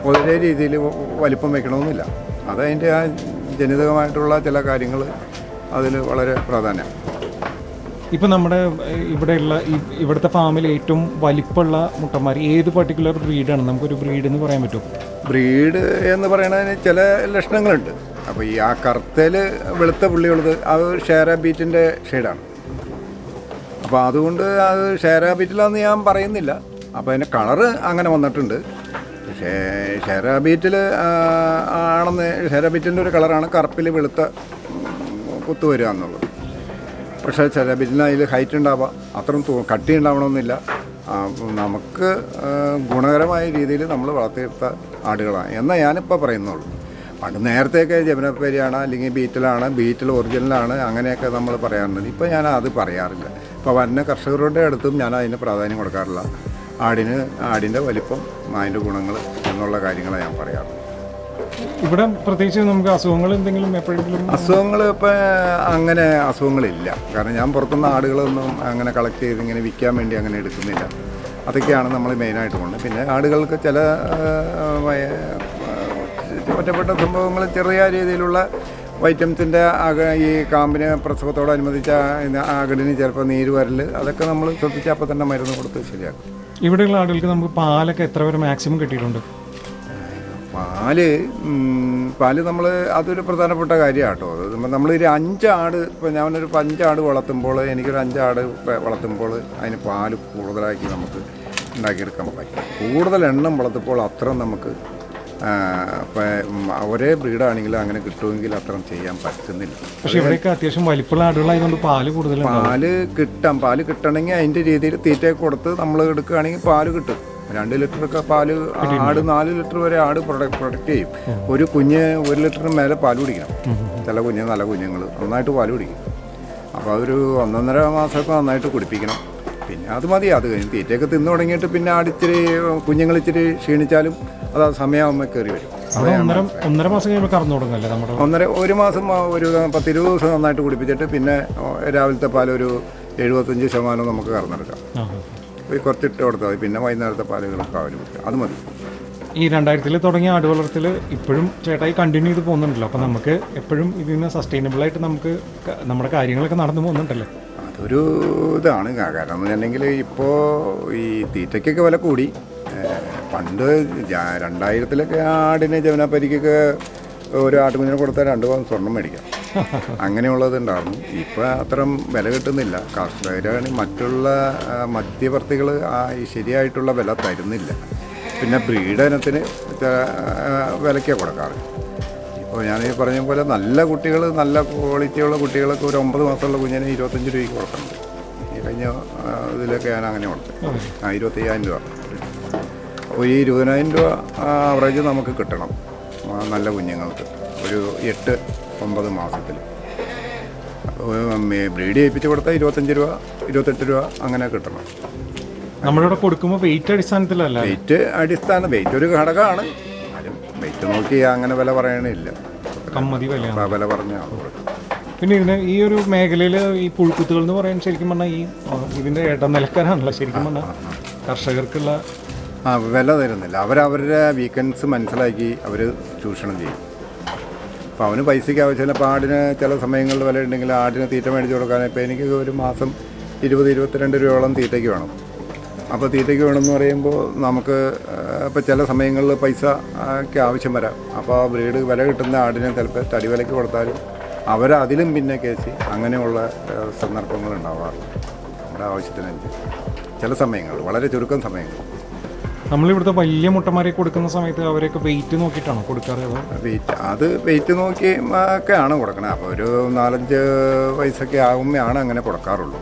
ഒരേ രീതിയിൽ വലിപ്പം വയ്ക്കണമെന്നില്ല. അതതിന്റെ ആ ജനിതകമായിട്ടുള്ള ചില കാര്യങ്ങൾ അതിൽ വളരെ പ്രാധാന്യം. ഇപ്പം നമ്മുടെ ഇവിടെയുള്ള ഇവിടുത്തെ ഫാമിൽ ഏറ്റവും വലിപ്പമുള്ള മുട്ടന്മാർ ഏത് പർട്ടിക്കുലർ ബ്രീഡാണ് നമുക്കൊരു ബ്രീഡ് എന്ന് പറയാൻ പറ്റും ബ്രീഡ് എന്ന് പറയുന്നതിന് ചില ലക്ഷണങ്ങളുണ്ട്. അപ്പോൾ ഈ ആ കറുത്തൽ വെളുത്ത പുള്ളിയുള്ളത് അത് ഷേര ബീറ്റിന്റെ ഷെയ്ഡാണ്. അപ്പോൾ അതുകൊണ്ട് അത് ഷേര ബീറ്റിലാന്ന് ഞാൻ പറയുന്നില്ല. അപ്പോൾ അതിന്റെ കളറ് അങ്ങനെ വന്നിട്ടുണ്ട്. പക്ഷേ ഷേര ബീറ്റിൽ ആണെന്ന് ഷെറാബീറ്റിന്റെ ഒരു കളറാണ് കറുപ്പിൽ വെളുത്ത കുത്തു വരിക എന്നുള്ളത്. പക്ഷേ ഷെറാബീറ്റിന് അതിൽ ഹൈറ്റ് ഉണ്ടാവാം. അത്രയും കട്ടി ഉണ്ടാവണമെന്നില്ല. നമുക്ക് ഗുണകരമായ രീതിയിൽ നമ്മൾ വളർത്തിയെടുത്ത ആടുകളാണ്. എന്നാൽ ഞാനിപ്പോൾ പറയുന്നുള്ളൂ പണ്ട് നേരത്തെയൊക്കെ ജമനപ്പേരിയാണ് അല്ലെങ്കിൽ ബീറ്റിലാണ് ബീറ്റിൽ ഒറിജിനലാണ് അങ്ങനെയൊക്കെ നമ്മൾ പറയാറുണ്ട്. ഇപ്പോൾ ഞാൻ അത് പറയാറില്ല. ഇപ്പോൾ വരുന്ന കർഷകരുടെ അടുത്തും ഞാൻ അതിന് പ്രാധാന്യം കൊടുക്കാറില്ല. ആടിന് ആടിന്റെ വലിപ്പം അതിന്റെ ഗുണങ്ങൾ എന്നുള്ള കാര്യങ്ങളാണ് ഞാൻ പറയാറ്. ഇവിടെ പ്രത്യേകിച്ച് നമുക്ക് അസുഖങ്ങൾ എന്തെങ്കിലും എപ്പോഴെങ്കിലും അസുഖങ്ങൾ ഇപ്പം അങ്ങനെ അസുഖങ്ങളില്ല. കാരണം ഞാൻ പുറത്തുനിന്ന് ആടുകളൊന്നും അങ്ങനെ കളക്ട് ചെയ്ത് ഇങ്ങനെ വിൽക്കാൻ വേണ്ടി അങ്ങനെ എടുക്കുന്നില്ല. അതൊക്കെയാണ് നമ്മൾ മെയിനായിട്ട് പോകുന്നത് പിന്നെ ആടുകൾക്ക് ചില ഒറ്റപ്പെട്ട സംഭവങ്ങൾ ചെറിയ രീതിയിലുള്ള വൈറ്റംസിന്റെ അക ഈ കാമ്പിന് പ്രസവത്തോടനുബന്ധിച്ച അകടിന് ചിലപ്പോൾ നീര് വരൽ അതൊക്കെ നമ്മൾ ശ്രദ്ധിച്ച് അപ്പോൾ തന്നെ മരുന്ന് കൊടുത്ത് ശരിയാക്കും. ഇവിടെയുള്ള ആടുകൾക്ക് നമുക്ക് പാലൊക്കെ എത്ര വരെ മാക്സിമം കിട്ടിയിട്ടുണ്ട്? പാൽ പാൽ നമ്മൾ അതൊരു പ്രധാനപ്പെട്ട കാര്യമാണ് കേട്ടോ അത് നമ്മളൊരു അഞ്ചാട് ഇപ്പോൾ ഞാനൊരു ഇപ്പം അഞ്ചാട് വളർത്തുമ്പോൾ എനിക്കൊരു അഞ്ചാട് ഇപ്പം വളർത്തുമ്പോൾ അതിന് പാൽ കൂടുതലാക്കി നമുക്ക് ഉണ്ടാക്കിയെടുക്കാൻ പറ്റും. കൂടുതൽ എണ്ണം വളർത്തുമ്പോൾ അത്ര നമുക്ക് ഇപ്പം ഒരേ ബ്രീഡാണെങ്കിലും അങ്ങനെ കിട്ടുമെങ്കിൽ അത്രയും ചെയ്യാൻ പറ്റുന്നില്ല. പക്ഷെ ഇവിടെയൊക്കെ അത്യാവശ്യം വലിപ്പുള്ള ആടുകളായതുകൊണ്ട് പാൽ കൂടുതൽ പാൽ കിട്ടാം. പാൽ കിട്ടണമെങ്കിൽ അതിന്റെ രീതിയിൽ തീറ്റയൊക്കെ കൊടുത്ത് നമ്മൾ എടുക്കുകയാണെങ്കിൽ പാൽ കിട്ടും. രണ്ട് ലിറ്ററൊക്കെ പാൽ ആട് നാല് ലിറ്റർ വരെ ആട് പ്രൊഡക്റ്റ് പ്രൊഡക്റ്റ് ചെയ്യും. ഒരു കുഞ്ഞ് ഒരു ലിറ്ററിന് മേലെ പാൽ കുടിക്കണം. ചില കുഞ്ഞ് നല്ല കുഞ്ഞുങ്ങൾ. നന്നായിട്ട് പാൽ കുടിക്കും. അപ്പോൾ അതൊരു ഒന്നൊന്നര മാസമൊക്കെ നന്നായിട്ട് കുടിപ്പിക്കണം. പിന്നെ അത് മതി അത് കഴിഞ്ഞ് തീറ്റയൊക്കെ തിന്നു തുടങ്ങിയിട്ട് പിന്നെ ആടിച്ചിരി കുഞ്ഞുങ്ങൾ ഇച്ചിരി ക്ഷീണിച്ചാലും അത് ആ സമയമാകുമ്പോൾ കയറി വരും. ഒന്നര ഒന്നര മാസം കഴിയുമ്പോൾ കറന്നു തുടങ്ങല്ലേ നമ്മുടെ ഒന്നര ഒരു മാസം ഒരു പത്തിരുപത് ദിവസം നന്നായിട്ട് കുടിപ്പിച്ചിട്ട് പിന്നെ രാവിലത്തെ പാൽ ഒരു എഴുപത്തഞ്ച് ശതമാനം നമുക്ക് കറന്നെടുക്കാം. ഒരു കുറച്ചിട്ട് കൊടുത്താൽ മതി. പിന്നെ വൈകുന്നേരത്തെ പാലുകളൊക്കെ അവർ അത് മതി. ഈ രണ്ടായിരത്തിൽ തുടങ്ങിയ ആട് വളർത്തൽ ഇപ്പോഴും ചേട്ടായി കണ്ടിന്യൂ ചെയ്ത് പോകുന്നുണ്ടല്ലോ. അപ്പം നമുക്ക് എപ്പോഴും ഇതിൽ നിന്ന് സസ്റ്റൈനബിളായിട്ട് നമുക്ക് നമ്മുടെ കാര്യങ്ങളൊക്കെ നടന്നു പോകുന്നുണ്ടല്ലോ. അതൊരു ഇതാണ്. കാരണം എന്ന് പറഞ്ഞെങ്കിൽ ഇപ്പോൾ ഈ തീറ്റയ്ക്കൊക്കെ വില കൂടി. പണ്ട് രണ്ടായിരത്തിലൊക്കെ ആടിന് ജവനാപ്പരിക്കൊക്കെ ഒരു ആട്ടുകുഞ്ഞിനെ കൊടുത്താൽ രണ്ട് പവൻ സ്വർണം മേടിക്കാം. അങ്ങനെയുള്ളത് ഇപ്പം അത്രയും വില കിട്ടുന്നില്ല. കർഷകരാണ് മറ്റുള്ള മധ്യവർത്തികൾ ശരിയായിട്ടുള്ള വില തരുന്നില്ല. പിന്നെ ബ്രീഡ് ഇനത്തിന് വിലയ്ക്കാണ് കൊടുക്കാറ്. ഇപ്പോൾ ഞാൻ ഈ പറഞ്ഞ പോലെ നല്ല കുട്ടികൾ നല്ല ക്വാളിറ്റിയുള്ള കുട്ടികളൊക്കെ ഒരു ഒമ്പത് മാസമുള്ള കുഞ്ഞിന് ഇരുപത്തഞ്ച് രൂപയ്ക്ക് കൊടുക്കുന്നുണ്ട് ഈ കഴിഞ്ഞ ഇതിലൊക്കെ ഞാൻ അങ്ങനെ കൊടുത്തു. ആ ഇരുപത്തയ്യായിരം രൂപ. അപ്പോൾ ഈ ഇരുപതിനായിരം രൂപ ആവറേജ് നമുക്ക് കിട്ടണം നല്ല കുഞ്ഞുങ്ങൾക്ക്. ഒരു എട്ട് ഒമ്പത് മാസത്തിൽ. ബ്രീഡ് ചെയ്യിപ്പിച്ച് കൊടുത്താൽ ഇരുപത്തഞ്ച് രൂപ ഇരുപത്തെട്ട് രൂപ അങ്ങനെ കിട്ടണം. നമ്മളിവിടെ കൊടുക്കുമ്പോൾ വെയിറ്റ് അടിസ്ഥാനത്തിലല്ല? വെയിറ്റ് അടിസ്ഥാനം വെയിറ്റ് ഒരു ഘടകമാണ്. വെയിറ്റ് നോക്കി അങ്ങനെ വില പറയണില്ല. കമ്മതി ആ വില പറഞ്ഞ പിന്നെ ഇതിന് ഈ ഒരു മേഖലയിൽ ഈ പുഴുക്കുത്തുകൾ എന്ന് പറയാൻ ശരിക്കും പറഞ്ഞാൽ ഈ ഇതിന്റെ ഏട്ട ഇടനിലക്കാരാണല്ലോ ശരിക്കും പറഞ്ഞാൽ കർഷകർക്കുള്ള ആ വില തരുന്നില്ല. അവരവരുടെ വീക്കെൻഡ്സ് മനസ്സിലാക്കി അവർ ചൂഷണം ചെയ്യും. അപ്പോൾ അവന് പൈസയ്ക്ക് ആവശ്യമില്ല. അപ്പോൾ ആടിന് ചില സമയങ്ങളിൽ വില ഉണ്ടെങ്കിൽ ആടിന് തീറ്റ മേടിച്ച് കൊടുക്കാൻ ഇപ്പോൾ എനിക്ക് ഒരു മാസം ഇരുപത് ഇരുപത്തിരണ്ട് രൂപയോളം തീറ്റയ്ക്ക് വേണം. അപ്പോൾ തീറ്റയ്ക്ക് വേണമെന്ന് പറയുമ്പോൾ നമുക്ക് ഇപ്പോൾ ചില സമയങ്ങളിൽ പൈസ ഒക്കെ ആവശ്യം വരാം. അപ്പോൾ ആ ബ്രീഡ് വില കിട്ടുന്ന ആടിനെ ചിലപ്പോൾ തടി വിലയ്ക്ക് കൊടുത്താലും അവരതിലും പിന്നെ കേസ് അങ്ങനെയുള്ള സന്ദർഭങ്ങൾ ഉണ്ടാവാറുണ്ട് നമ്മുടെ ആവശ്യത്തിനനുസരിച്ച്. ചില സമയങ്ങൾ വളരെ ചുരുക്കം സമയങ്ങൾ നമ്മളിവിടുത്തെ വലിയ മുട്ടമാരെ കൊടുക്കുന്ന സമയത്ത് അവരെയൊക്കെ വെയിറ്റ് നോക്കിയിട്ടാണോ കൊടുക്കാറ് വെയിറ്റ് അത് വെയിറ്റ് നോക്കി ഒക്കെയാണ് കൊടുക്കണത് അപ്പോൾ ഒരു നാലഞ്ച് വയസ്സൊക്കെ ആകുമ്പോഴാണ് അങ്ങനെ കൊടുക്കാറുള്ളൂ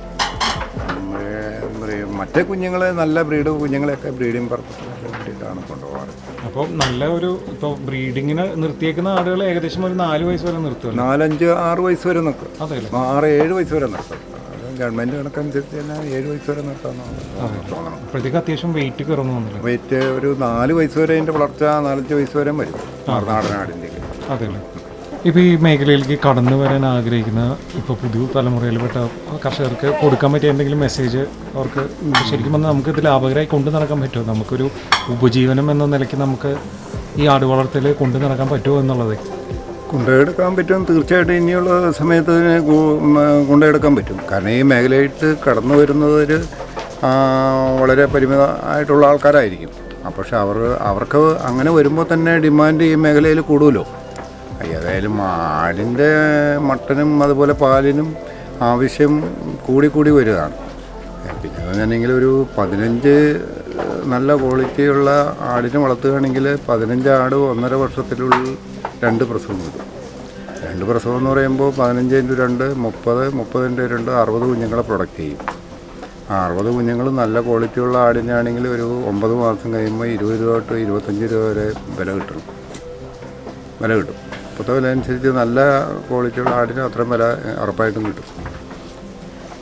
ഉം, ഏ, എന്താ പറയുക മറ്റേ കുഞ്ഞുങ്ങൾ നല്ല ബ്രീഡ് കുഞ്ഞുങ്ങളെയൊക്കെ ബ്രീഡിങ് പർപ്പസിന് വേണ്ടിയിട്ടാണ് കൊണ്ടുപോകാറ്. അപ്പോൾ നല്ല ഒരു ഇപ്പോൾ ബ്രീഡിങ്ങിന് നിർത്തിയേക്കുന്ന ആടുകൾ ഏകദേശം ഒരു നാല് വയസ്സ് വരെ നിർത്തും നാലഞ്ച് ആറ് വയസ്സ് വരെ നിൽക്കും അതെ ആറ് ഏഴ് വയസ്സ് വരെ നിർത്തും. ഗവൺമെന്റ് കണക്കനുസരിച്ച് തന്നെ ഏഴ് വയസ്സ് വരെ നിർത്താമെന്നാണ് അപ്പോഴത്തേക്ക് അത്യാവശ്യം വെയിറ്റ് കയറുന്നു വെയിറ്റ് ഒരു നാല് വയസ്സ് വരെ അതിന്റെ വളർച്ച നാലഞ്ച് വയസ്സ് വരെ വരും. നാടനാടിന്റെ അതെ ഇപ്പോൾ ഈ മേഖലയിലേക്ക് കടന്നു വരാൻ ആഗ്രഹിക്കുന്ന ഇപ്പോൾ പുതിയ തലമുറയിൽപ്പെട്ട കർഷകർക്ക് കൊടുക്കാൻ പറ്റിയ എന്തെങ്കിലും മെസ്സേജ് അവർക്ക് ശരിക്കും പറഞ്ഞാൽ നമുക്ക് ഇത് ലാഭകരമായി കൊണ്ടു നടക്കാൻ പറ്റുമോ? നമുക്കൊരു ഉപജീവനം എന്ന നിലയ്ക്ക് നമുക്ക് ഈ ആട് വളർത്തൽ കൊണ്ടു നടക്കാൻ പറ്റുമോ എന്നുള്ളത്? കൊണ്ടുപോയെടുക്കാൻ പറ്റും. തീർച്ചയായിട്ടും ഇനിയുള്ള സമയത്ത് ഇതിനെ കൊണ്ടുപോയെടുക്കാൻ പറ്റും. കാരണം ഈ മേഖലയായിട്ട് കടന്നു വരുന്നവർ വളരെ പരിമിതമായിട്ടുള്ള ആൾക്കാരായിരിക്കും. പക്ഷെ അവർ അവർക്ക് അങ്ങനെ വരുമ്പോൾ തന്നെ ഡിമാൻഡ് ഈ മേഖലയിൽ കൂടുമല്ലോ. ഏതായാലും ആടിന്റെ മട്ടനും അതുപോലെ പാലിനും ആവശ്യം കൂടി കൂടി വരികയാണ് പിന്നെ പറഞ്ഞിട്ടുണ്ടെങ്കിൽ ഒരു പതിനഞ്ച് നല്ല ക്വാളിറ്റിയുള്ള ആടിനെ വളർത്തുകയാണെങ്കിൽ പതിനഞ്ച് ആട് ഒന്നര വർഷത്തിനുള്ളിൽ രണ്ട് പ്രസവം വരും രണ്ട് പ്രസവം എന്ന് പറയുമ്പോൾ പതിനഞ്ച് ഇന്റു രണ്ട് മുപ്പത് മുപ്പത് ഇന്റു രണ്ട് അറുപത് കുഞ്ഞുങ്ങളെ പ്രൊഡക്റ്റ് ചെയ്യും. ആ അറുപത് കുഞ്ഞുങ്ങൾ നല്ല ക്വാളിറ്റിയുള്ള ആടിനെ ആണെങ്കിൽ ഒരു ഒമ്പത് മാസം കഴിയുമ്പോൾ ഇരുപത് രൂപ തൊട്ട് ഇരുപത്തഞ്ച് രൂപ വരെ വില കിട്ടണം വില കിട്ടും. ഇപ്പോഴത്തെ വില അനുസരിച്ച് നല്ല ക്വാളിറ്റിയുള്ള ആടിന് അത്രയും വില ഉറപ്പായിട്ടും കിട്ടും.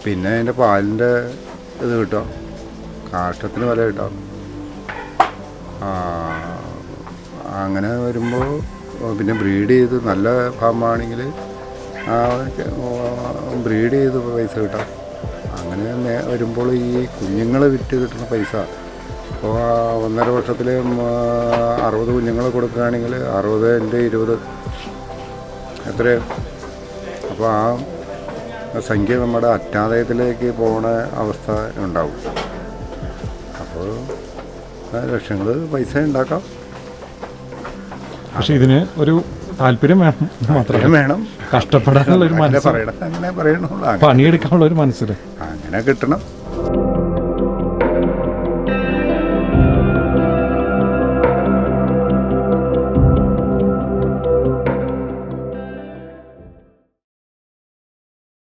പിന്നെ അതിന്റെ പാലിന്റെ ഇത് കിട്ടും. കാഷ്ടത്തിന് വില കിട്ടാം. അങ്ങനെ വരുമ്പോൾ പിന്നെ ബ്രീഡ് ചെയ്ത് നല്ല ഫാമാണെങ്കിൽ ബ്രീഡ് ചെയ്ത് പൈസ കിട്ടാം. അങ്ങനെ വരുമ്പോൾ ഈ കുഞ്ഞുങ്ങളെ വിറ്റ് കിട്ടുന്ന പൈസ ഇപ്പോൾ ഒന്നര വർഷത്തിൽ അറുപത് കുഞ്ഞുങ്ങളെ കൊടുക്കുകയാണെങ്കിൽ അറുപത് എന്റെ ഇരുപത് എത്ര അപ്പോൾ ആ സംഖ്യ നമ്മുടെ അറ്റാദയത്തിലേക്ക് പോണ അവസ്ഥ ഉണ്ടാവും. അപ്പോൾ ലക്ഷങ്ങൾ പൈസ ഉണ്ടാക്കാം. പക്ഷെ ഇതിന് ഒരു താല്പര്യം വേണം. മാത്രമേ വേണം. കഷ്ടപ്പെടാനുള്ള ഒരു മനസ്സ്. പറയണം അങ്ങനെ പറയണുള്ളൂ. അങ്ങനെ- പണിയെടുക്കാനുള്ള ഒരു മനസ്സിൽ അങ്ങനെ കിട്ടണം.